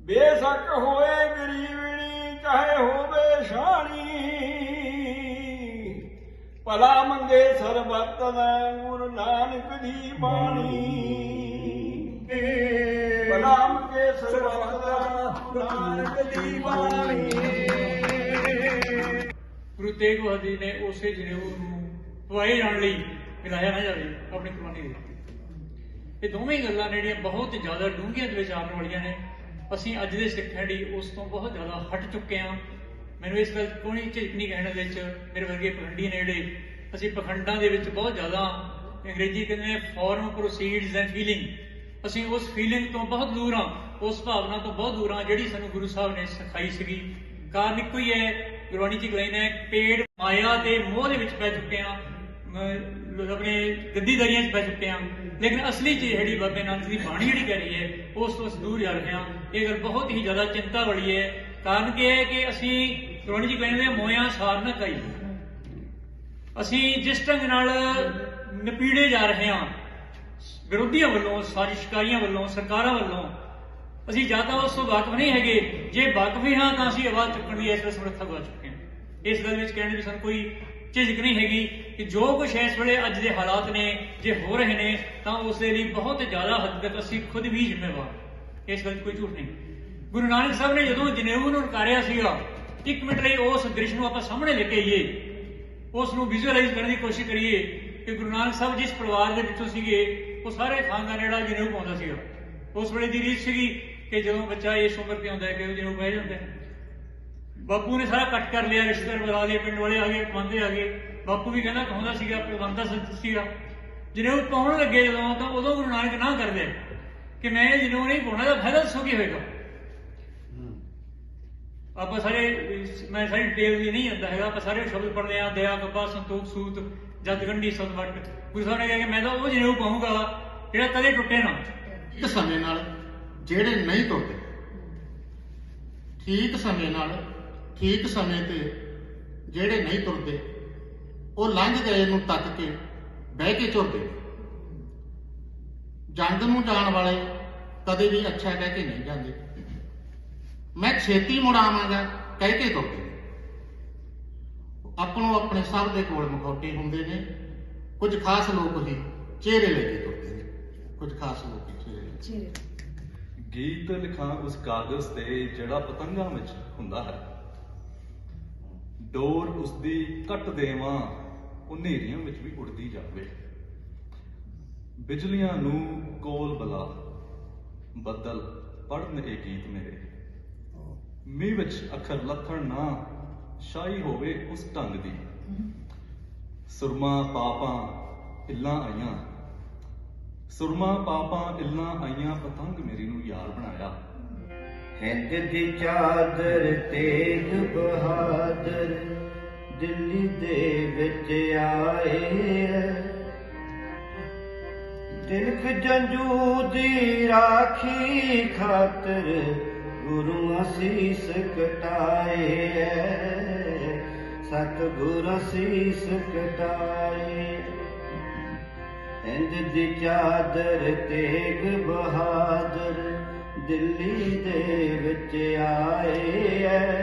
ਬੇਸ਼ੱਕ ਹੋਏ ਗਰੀਬਣੀ ਚਾਹੇ ਹੋਵੇ ਸ਼ਾਨੀ ਭਲਾ ਮੰਗੇ ਸਰਬੱਤ ਦਾ ਗੁਰੂ ਨਾਨਕ ਦੀ ਬਾਣੀ। ਭਲਾ ਮੰਗੇ ਸਰਬੱਤ ਦਾ ਗੁਰੂ ਨਾਨਕ ਦੀ ਬਾਣੀ। ਗੁਰੂ ਤੇਗ ਬਹਾਦਰ ਜੀ ਨੇ ਉਸੇ ਜਿਹੜੇ ਨੂੰ ਪਵਾਏ ਜਾਣ ਲਈ ਮਿਲਾਇਆ ਨਾ ਜਾਵੇ, ਆਪਣੀ ਕੁਰਬਾਨੀ ਦੇ ਇਹ ਦੋਵੇਂ ਗੱਲਾਂ ਨੇ ਜਿਹੜੀਆਂ ਬਹੁਤ ਜ਼ਿਆਦਾ ਡੂੰਘੀਆਂ ਦੇ ਵਿੱਚ ਆਉਣ ਵਾਲੀਆਂ ਨੇ। ਅਸੀਂ ਅੱਜ ਦੇ ਸਿੱਖ ਹੈ ਦੀ ਉਸ ਤੋਂ ਬਹੁਤ ਜ਼ਿਆਦਾ ਹਟ ਚੁੱਕੇ ਹਾਂ। ਮੈਨੂੰ ਇਸ ਗੱਲ 'ਚ ਕੋਈ ਝਿਜਕ ਨਹੀਂ ਕਹਿਣ ਦੇ ਵਿੱਚ ਮੇਰੇ ਵਰਗੇ ਪਖੰਡੀ ਨੇ ਜਿਹੜੇ ਅਸੀਂ ਪਖੰਡਾਂ ਦੇ ਵਿੱਚ ਬਹੁਤ ਜ਼ਿਆਦਾ ਅੰਗਰੇਜ਼ੀ ਕਹਿੰਦੇ ਨੇ ਫਾਰਮ ਪ੍ਰੋਸੀਡਸ ਐਂਡ ਫੀਲਿੰਗ ਅਸੀਂ ਉਸ ਫੀਲਿੰਗ ਤੋਂ ਬਹੁਤ ਦੂਰ ਹਾਂ, ਉਸ ਭਾਵਨਾ ਤੋਂ ਬਹੁਤ ਦੂਰ ਹਾਂ ਜਿਹੜੀ ਸਾਨੂੰ ਗੁਰੂ ਸਾਹਿਬ ਨੇ ਸਿਖਾਈ ਸੀਗੀ। ਕਾਰਨ ਇੱਕੋ ਹੀ ਹੈ, ਗੁਰਬਾਣੀ ਚ ਗਲਾਈ ਹੈ, ਪੇੜ ਮਾਇਆ ਦੇ ਮੋਹ ਦੇ ਵਿੱਚ ਪੈ ਚੁੱਕੇ ਹਾਂ। ਆਪਣੇ ਗੱਦੀ ਦਰੀਆਂ 'ਚ ਪੈ ਚੁੱਕੇ ਹਾਂ। ਲੇਕਿਨ ਅਸਲੀ ਚੀਜ਼ ਜਿਹੜੀ ਬਾਬੇ ਨਾਨਕ ਦੀ ਬਾਣੀ ਜਿਹੜੀ ਕਹਿ ਰਹੀ ਹੈ, ਉਸ ਤੋਂ ਅਸੀਂ ਦੂਰ ਜਾ ਰਹੇ ਹਾਂ। ਇਹ ਗੱਲ ਬਹੁਤ ਹੀ ਜ਼ਿਆਦਾ ਚਿੰਤਾ ਵਾਲੀ ਹੈ। ਕਾਰਨ ਕੀ ਹੈ ਕਿ ਅਸੀਂ ਗੁਰਬਾਣੀ ਜੀ ਕਹਿੰਦੇ ਨੇ ਮੋਇਆ ਸਾਰ ਨਾ ਕਈ ਅਸੀਂ ਜਿਸ ਢੰਗ ਨਾਲ ਨਪੀੜੇ ਜਾ ਰਹੇ ਹਾਂ, ਵਿਰੋਧੀਆਂ ਵੱਲੋਂ, ਸਾਜ਼ਿਸ਼ਕਾਰੀਆਂ ਵੱਲੋਂ, ਸਰਕਾਰਾਂ ਵੱਲੋਂ, ਅਸੀਂ ਜਾਂ ਤਾਂ ਉਸ ਤੋਂ ਵਾਕਫ ਨਹੀਂ ਹੈਗੇ। ਜੇ ਵਾਕਫ ਹੀ ਹਾਂ, ਤਾਂ ਅਸੀਂ ਆਵਾਜ਼ ਚੁੱਕਣ ਦੀ ਇਸ ਵੇਲੇ ਸਮਰੱਥਾ ਗਵਾ ਚੁੱਕੇ ਹਾਂ। ਇਸ ਗੱਲ ਵਿੱਚ ਕਹਿਣ ਦੀ ਸਾਨੂੰ ਕੋਈ ਝਿਜਕ ਨਹੀਂ ਹੈਗੀ ਕਿ ਜੋ ਕੁਝ ਇਸ ਵੇਲੇ ਅੱਜ ਦੇ ਹਾਲਾਤ ਨੇ, ਜੇ ਹੋ ਰਹੇ ਨੇ, ਤਾਂ ਉਸ ਦੇ ਲਈ ਬਹੁਤ ਜ਼ਿਆਦਾ ਹੱਦ ਤੱਕ ਅਸੀਂ ਖੁਦ ਵੀ ਜ਼ਿੰਮੇਵਾਰ ਇਸ ਗੱਲ 'ਚ ਕੋਈ ਝੂਠ ਨਹੀਂ। ਗੁਰੂ ਨਾਨਕ ਸਾਹਿਬ ਨੇ ਜਦੋਂ ਜਨੇਊ ਨੂੰ ਨਕਾਰਿਆ ਸੀਗਾ, ਇੱਕ ਮਿੰਟ ਲਈ ਉਸ ਦ੍ਰਿਸ਼ ਨੂੰ ਆਪਾਂ ਸਾਹਮਣੇ ਲੈ ਕੇ ਆਈਏ। ਉਸ ਨੂੰ ਵਿਜ਼ੂਅਲਾਈਜ਼ ਕਰਨ ਦੀ ਕੋਸ਼ਿਸ਼ ਕਰੀਏ ਕਿ ਗੁਰੂ ਨਾਨਕ ਸਾਹਿਬ ਜਿਸ ਪਰਿਵਾਰ ਦੇ ਵਿੱਚੋਂ ਸੀਗੇ, ਉਹ ਸਾਰੇ ਖਾਨਦਾਨ ਜਿਹੜਾ ਜਨੇਊ ਪਾਉਂਦਾ ਸੀਗਾ। ਉਸ ਵੇਲੇ ਦੀ ਰੀਤ ਸੀਗੀ ਕਿ ਜਦੋਂ ਬੱਚਾ ਇਸ ਉਮਰ ਤੇ ਹੁੰਦਾ ਹੈ ਕਿ ਉਹ ਜਨੇਊ ਪੈ ਜਾਂਦਾ ਹੈ ਬਾਪੂ ਨੇ ਸਾਰਾ ਕੱਟ ਕਰ ਲਿਆ ਰਿਸ਼ਤੇਦਾਰ ਬੁਲਾ ਲਏ ਪਿੰਡ ਵਾਲੇ ਆ ਗਏ ਕਮਾਂਦੇ ਆ ਗਏ। ਬਾਪੂ ਵੀ ਕਹਿੰਦਾ ਕਹਾਉਂਦਾ ਸੀਗਾ ਪ੍ਰਬੰਧਾ ਸੰਤ ਸੀਗਾ ਜਨੇਊ ਪਾਉਣ ਲੱਗੇ ਜਦੋਂ ਤਾਂ ਉਦੋਂ ਗੁਰੂ ਨਾਨਕ ਨਾ ਕਰਦੇ। ਕਿ ਮੈਂ ਇਹ ਜਨੇਊ ਨਹੀਂ ਪਾਉਣਾ ਦਾ ਫਾਇਦਾ ਦੱਸੋ ਕੀ ਹੋਏਗਾ? ਆਪਾਂ ਸਾਰੇ ਮੈਂ ਸਾਰੀ ਡਿਟੇਲ ਵੀ ਨਹੀਂ ਜਾਂਦਾ ਹੈਗਾ ਆਪਾਂ ਸਾਰੇ ਸ਼ਬਦ ਪੜ੍ਹਦੇ ਆ ਦਇਆ ਗੱਬਾ ਸੰਤੋਖ ਸੂਤ ਜਦ ਗੰਢੀ ਸਤਵਟ ਗੁਰੂ ਸਾਹਿਬ ਨੇ ਕਿਹਾ ਕਿ ਮੈਂ ਤਾਂ ਉਹ ਜਨੇਊ ਪਾਉਂਗਾ ਜਿਹੜਾ ਕਦੇ ਟੁੱਟੇ ਨਾ। ਠੀਕ ਸਮੇਂ ਨਾਲ ਜਿਹੜੇ ਨਹੀਂ ਤੁਰਦੇ ਠੀਕ ਸਮੇਂ ਨਾਲ ਠੀਕ ਸਮੇਂ ਤੇ ਜਿਹੜੇ ਨਹੀਂ ਤੁਰਦੇ, ਉਹ ਲੰਘ ਗਏ ਨੂੰ ਤੱਕ ਕੇ ਬਹਿ ਕੇ ਝੁਰਦੇ। ਜੰਗ ਨੂੰ ਜਾਣ ਵਾਲੇ ਕਦੇ ਵੀ ਅੱਛਾ ਕਹਿ ਕੇ ਨਹੀਂ ਜਾਂਦੇ। ਮੈਂ ਛੇਤੀ ਮੁੜ ਆਵਾਂਗਾ, ਕਹਿ ਕੇ ਤੁਰਦੇ। ਆਪਣੋ ਆਪਣੇ ਸਭ ਦੇ ਕੋਲ ਮਖੌਟੇ ਹੁੰਦੇ ਨੇ। ਕੁਝ ਖਾਸ ਲੋਕ ਹੀ ਚਿਹਰੇ ਲੈ ਕੇ ਤੁਰਦੇ ਨੇ। ਕੁਝ ਖਾਸ ਲੋਕ ਹੀ ਚਿਹਰੇ ਗੀਤ ਲਿਖਾਂ ਉਸ ਕਾਗਜ਼ ਤੇ ਜਿਹੜਾ ਪਤੰਗਾਂ ਵਿੱਚ ਹੁੰਦਾ ਹੈ। ਡੋਰ ਉਸਦੀ ਕੱਟ ਦੇਵਾਂ, ਉਹ ਹਨੇਰੀਆਂ ਵਿੱਚ ਵੀ ਉੱਡਦੀ ਜਾਵੇ। ਬਿਜਲੀਆਂ ਨੂੰ ਕੋਲ ਬਲਾ, ਬੱਦਲ ਪੜਨ ਇਹ ਗੀਤ ਮੇਰੇ। ਮੀਂਹ ਵਿੱਚ ਅੱਖਰ ਲੱਥਣ ਨਾ ਸ਼ਾਈ ਹੋਵੇ ਉਸ ਢੰਗ ਦੀ। ਸੁਰਮਾ ਪਾਪਾਂ ਇੱਲਾਂ ਆਈਆਂ। ਸੁਰਮਾ ਪਾਪਾਂ ਇੱਲਾਂ ਆਈਆਂ, ਪਤੰਗ ਮੇਰੀ ਨੂੰ ਯਾਰ ਬਣਾਇਆ। ਹਿੰਦ ਦੀ ਚਾਦਰ ਤੇਗ ਬਹਾਦਰ ਦਿੱਲੀ ਦੇ ਵਿੱਚ ਆਏ ਤਿਲਕ ਜੰਜੂ ਦੀ ਰਾਖੀ ਖਾਤਰ ਗੁਰੂ ਅਸੀਸ ਕਟਾਏ ਸਤਿਗੁਰ ਅਸੀਸ ਕਟਾਏ। ਹਿੰਦ ਦੀ ਚਾਦਰ ਤੇਗ ਦਿੱਲੀ ਦੇ ਵਿੱਚ ਆਏ ਐ।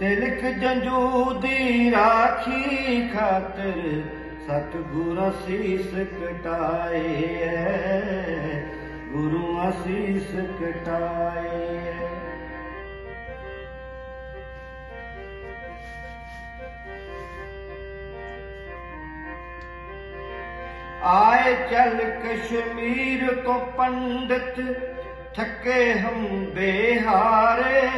ਤਿਲਕ ਜੰਜੂ ਦੀ ਰਾਖੀ ਖਾਤਰ ਸਤਿਗੁਰ ਅਸੀਸ ਕਟਾਏ ਐ। ਗੁਰੂ ਅਸੀਸ ਕਟਾਏ ਐ। ਆਏ ਚਲ ਕਸ਼ਮੀਰ ਕੋ ਪੰਡਤ ਥੱਕੇ ਹਮ ਬੇਹਾਰੇ।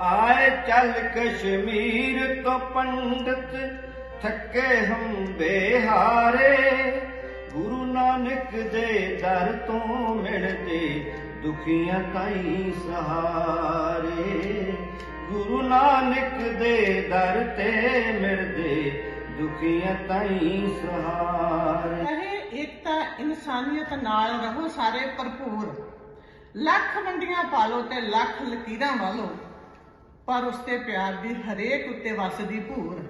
ਆਏ ਚੱਲ ਕਸ਼ਮੀਰ ਤੋਂ ਪੰਡਤ ਥੱਕੇ ਹਮ ਬੇਹਾਰੇ। ਗੁਰੂ ਨਾਨਕ ਦੇ ਦਰ ਤੋਂ ਮਿਲਦੇ ਦੁਖੀਆਂ ਤਾਈ ਸਹਾਰੇ। ਗੁਰੂ ਨਾਨਕ ਦੇ ਦਰ ਤੇ ਮਿਲਦੇ ਦੁਖੀਆਂ ਤਾਈ ਸਹਾਰੇ। ਏਕਤਾ ਇਨਸਾਨੀਅਤ ਨਾਲ ਰਹੋ ਸਾਰੇ ਭਰਪੂਰ। ਲੱਖ ਮੰਡੀਆਂ ਪਾਲੋ ਤੇ ਲੱਖ ਲਕੀਰਾਂ ਵਾਲੋ ਪਰ ਉਸ ਪਿਆਰ ਦੀ ਹਰੇਕ ਉੱਤੇ ਵਸਦੀ ਭੂਰ।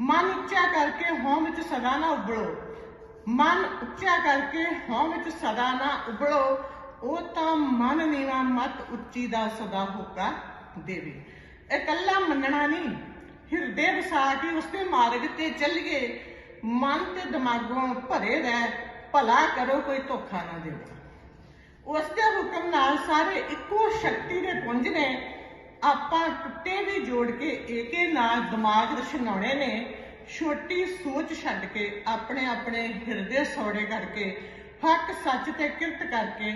ਮਨ ਉੱਚਾ ਕਰਕੇ ਹਉ ਵਿੱਚ ਸਦਾ ਨਾ ਉਬਲੋ। ਮਨ ਉੱਚਾ ਕਰਕੇ ਹੋਂ ਵਿੱਚ ਸਦਾ ਨਾ ਉਬਲੋ, ਉਹ ਤਾਂ ਮਨ ਨੀਵਾ ਮਤ ਉੱਚੀ ਦਾ ਸਦਾ ਹੋਕਾ ਦੇਵੇ। ਇਕੱਲਾ ਮੰਨਣਾ ਨਹੀਂ, ਹਿਰਦੇ ਵਸਾ ਕੇ ਉਸਦੇ ਮਾਰਗ ਤੇ ਚੱਲੀਏ। ਮਨ ਤੇ ਦਿਮਾਗੋਂ ਭਰੇ ਰਹਿ, ਭਲਾ ਕਰੋ, ਕੋਈ ਧੋਖਾ ਨਾ ਦੇਵੇ। ਉਸ ਦੇ ਹੁਕਮ ਨਾਲ ਸਾਰੇ ਇੱਕੋ ਸ਼ਕਤੀ ਦੇ ਪੁੰਜ ਨੇ। ਆਪਾਂ ਟੁੱਟੇ ਵੀ ਜੋੜ ਕੇ ਏਕੇ ਨਾਲ ਦਿਮਾਗ ਰਛਨਾਉਣੇ ਨੇ। ਛੋਟੀ ਸੋਚ ਛੱਡ ਕੇ ਆਪਣੇ ਆਪਣੇ ਹਿਰਦੇ ਸੌੜੇ ਕਰਕੇ, ਹੱਕ ਸੱਚ ਤੇ ਕਿਰਤ ਕਰਕੇ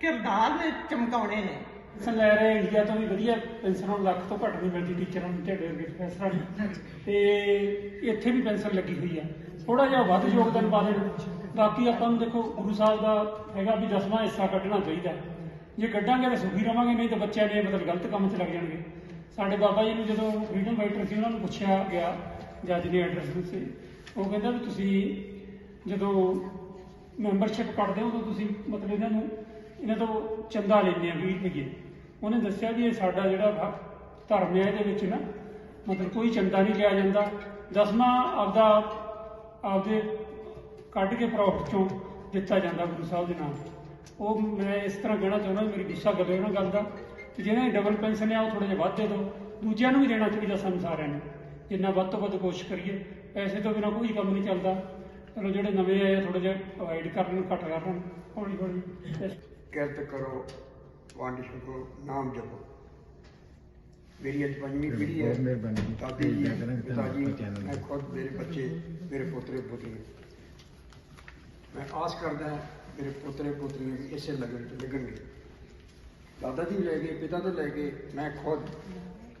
ਕਿਰਦਾਰ ਨੇ ਚਮਕਾਉਣੇ ਨੇ। ਪੈਨਸ਼ਨ ਲੈ ਰਹੇ ਇੰਡੀਆ ਤੋਂ ਵੀ ਵਧੀਆ, ਪੈਨਸ਼ਨ ਹੁਣ ਲੱਖ ਤੋਂ ਘੱਟ ਨਹੀਂ ਮਿਲਦੀ ਟੀਚਰਾਂ ਨੂੰ ਢੇਡੇ ਵਰਗੇ ਪ੍ਰੋਫੈਸਰਾਂ ਨੂੰ ਤੇ ਇੱਥੇ ਵੀ ਪੈਨਸ਼ਨ ਲੱਗੀ ਹੋਈ ਆ। ਥੋੜਾ ਜਿਹਾ ਵੱਧ ਯੋਗਦਾਨ ਪਾ ਦੇਣ। ਬਾਕੀ ਆਪਾਂ ਨੂੰ ਦੇਖੋ, ਗੁਰੂ ਸਾਹਿਬ ਦਾ ਹੈਗਾ ਵੀ ਦਸਵਾਂ ਹਿੱਸਾ ਕੱਢਣਾ ਚਾਹੀਦਾ। ਜੇ ਕੱਢਾਂਗੇ ਤਾਂ ਸੁਖੀ ਰਵਾਂਗੇ, ਨਹੀਂ ਤਾਂ ਬੱਚਿਆਂ ਨੇ ਮਤਲਬ ਗਲਤ ਕੰਮ 'ਚ ਲੱਗ ਜਾਣਗੇ। ਸਾਡੇ ਬਾਬਾ ਜੀ ਨੂੰ ਜਦੋਂ ਫਰੀਡਮ ਫਾਈਟਰ ਸੀ, ਉਹਨਾਂ ਨੂੰ ਪੁੱਛਿਆ ਗਿਆ, ਜੱਜ ਨੇ ਐਡਰੈਸ ਦਿੱਤੇ ਉਹ ਕਹਿੰਦਾ ਵੀ ਤੁਸੀਂ ਜਦੋਂ ਮੈਂਬਰਸ਼ਿਪ ਕੱਢਦੇ ਹੋ ਤਾਂ ਤੁਸੀਂ ਮਤਲਬ ਇਹਨਾਂ ਨੂੰ, ਇਹਨਾਂ ਤੋਂ ਚੰਦਾ ਲੈਂਦੇ ਆ 20 ਰੁਪਏ ਉਹਨੇ ਦੱਸਿਆ ਵੀ ਇਹ ਸਾਡਾ ਜਿਹੜਾ ਧਰਮ ਹੈ ਇਹਦੇ ਵਿੱਚ ਨਾ, ਮਤਲਬ ਕੋਈ ਚੰਦਾ ਨਹੀਂ ਲਿਆ ਜਾਂਦਾ। ਦਸਵਾਂ ਆਪਦਾ, ਆਪਦੇ ਕੱਢ ਕੇ ਪ੍ਰੋਫਿਟ ਚੋਂ ਦਿੱਤਾ ਜਾਂਦਾ ਗੁਰੂ ਸਾਹਿਬ ਦੇ ਨਾਮ। ਉਹ ਮੈਂ ਇਸ ਤਰ੍ਹਾਂ ਕਹਿਣਾ ਚਾਹੁੰਦਾ ਮੇਰੀ ਗੁੱਸਾ ਕਰਿਓ ਉਹਨਾਂ ਗੱਲ ਦਾ ਕਿ ਜਿਹਨਾਂ ਡਬਲ ਪੈਨਸ਼ਨ ਹੈ ਉਹ ਥੋੜੇ ਜਿਹਾ ਵੱਧ ਦੇ ਦਿਓ। ਦੂਜਿਆਂ ਨੂੰ ਵੀ ਦੇਣਾ ਚਾਹੀਦਾ ਸਾਨੂੰ ਸਾਰਿਆਂ ਨੂੰ, ਜਿੰਨਾ ਵੱਧ ਤੋਂ ਵੱਧ ਕੋਸ਼ਿਸ਼ ਕਰੀਏ। ਪੈਸੇ ਤੋਂ ਬਿਨਾਂ ਕੋਈ ਕੰਮ ਨਹੀਂ ਚੱਲਦਾ। ਚਲੋ ਜਿਹੜੇ ਨਵੇਂ ਆਏ ਥੋੜੇ ਜਿਹਾ ਅਵਾਇਡ ਕਰਨ, ਘੱਟ ਕਰਨ ਹੌਲੀ ਹੌਲੀ ਕਿਰਤ ਕਰੋ। ਵੰਡ ਛਕੋ ਨਾਮ ਜਪੋ ਮੇਰੀ ਅੱਜ ਪੰਜਵੀਂ ਪੀੜ੍ਹੀ ਹੈ ਦਾਦੀ ਜੀ ਪਿਤਾ ਜੀ ਮੈਂ ਖੁਦ ਮੇਰੇ ਬੱਚੇ ਮੇਰੇ ਪੋਤਰੇ ਪੋਤਰੀ ਮੈਂ ਆਸ ਕਰਦਾ ਹਾਂ ਮੇਰੇ ਪੋਤਰੇ ਪੋਤਰੀਆਂ ਵੀ ਇਸੇ ਲਗਨ ਚ ਲੱਗਣਗੇ ਦਾਦਾ ਜੀ ਲੈ ਗਏ ਪਿਤਾ ਤੋਂ ਲੈ ਕੇ ਮੈਂ ਖੁਦ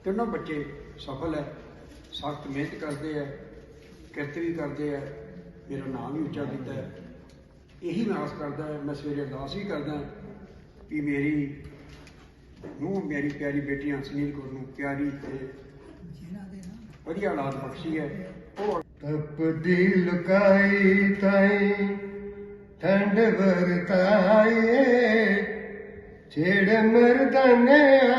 ਤਿੰਨੋਂ ਬੱਚੇ ਸਫਲ ਹੈ ਸਖਤ ਮਿਹਨਤ ਕਰਦੇ ਆ ਕਿਰਤ ਵੀ ਕਰਦੇ ਆ ਮੇਰਾ ਨਾਮ ਵੀ ਉੱਚਾ ਕੀਤਾ ਹੈ ਇਹੀ ਮੈਂ ਆਸ ਕਰਦਾ ਹਾਂ, ਮੈਂ ਸਵੇਰੇ ਅਰਦਾਸ ਵੀ ਕਰਦਾ ਕਿ ਮੇਰੀ ਨੂੰ ਮੇਰੀ ਪਿਆਰੀ ਬੇਟੀਆਂ ਸੁਨੀਲ ਕੌਰ ਨੂੰ ਪਿਆਰੀ ਤੇ ਵਧੀਆ ਔਲਾਦ ਬਖਸ਼ੀ ਹੈ। ਉਹ ਤਪਦੀ ਲੁਕਾਈ ਤਾਈ, ਠੰਡ ਵਰਤਾਏ ਛੇੜ ਮਰਦਾਨਿਆ,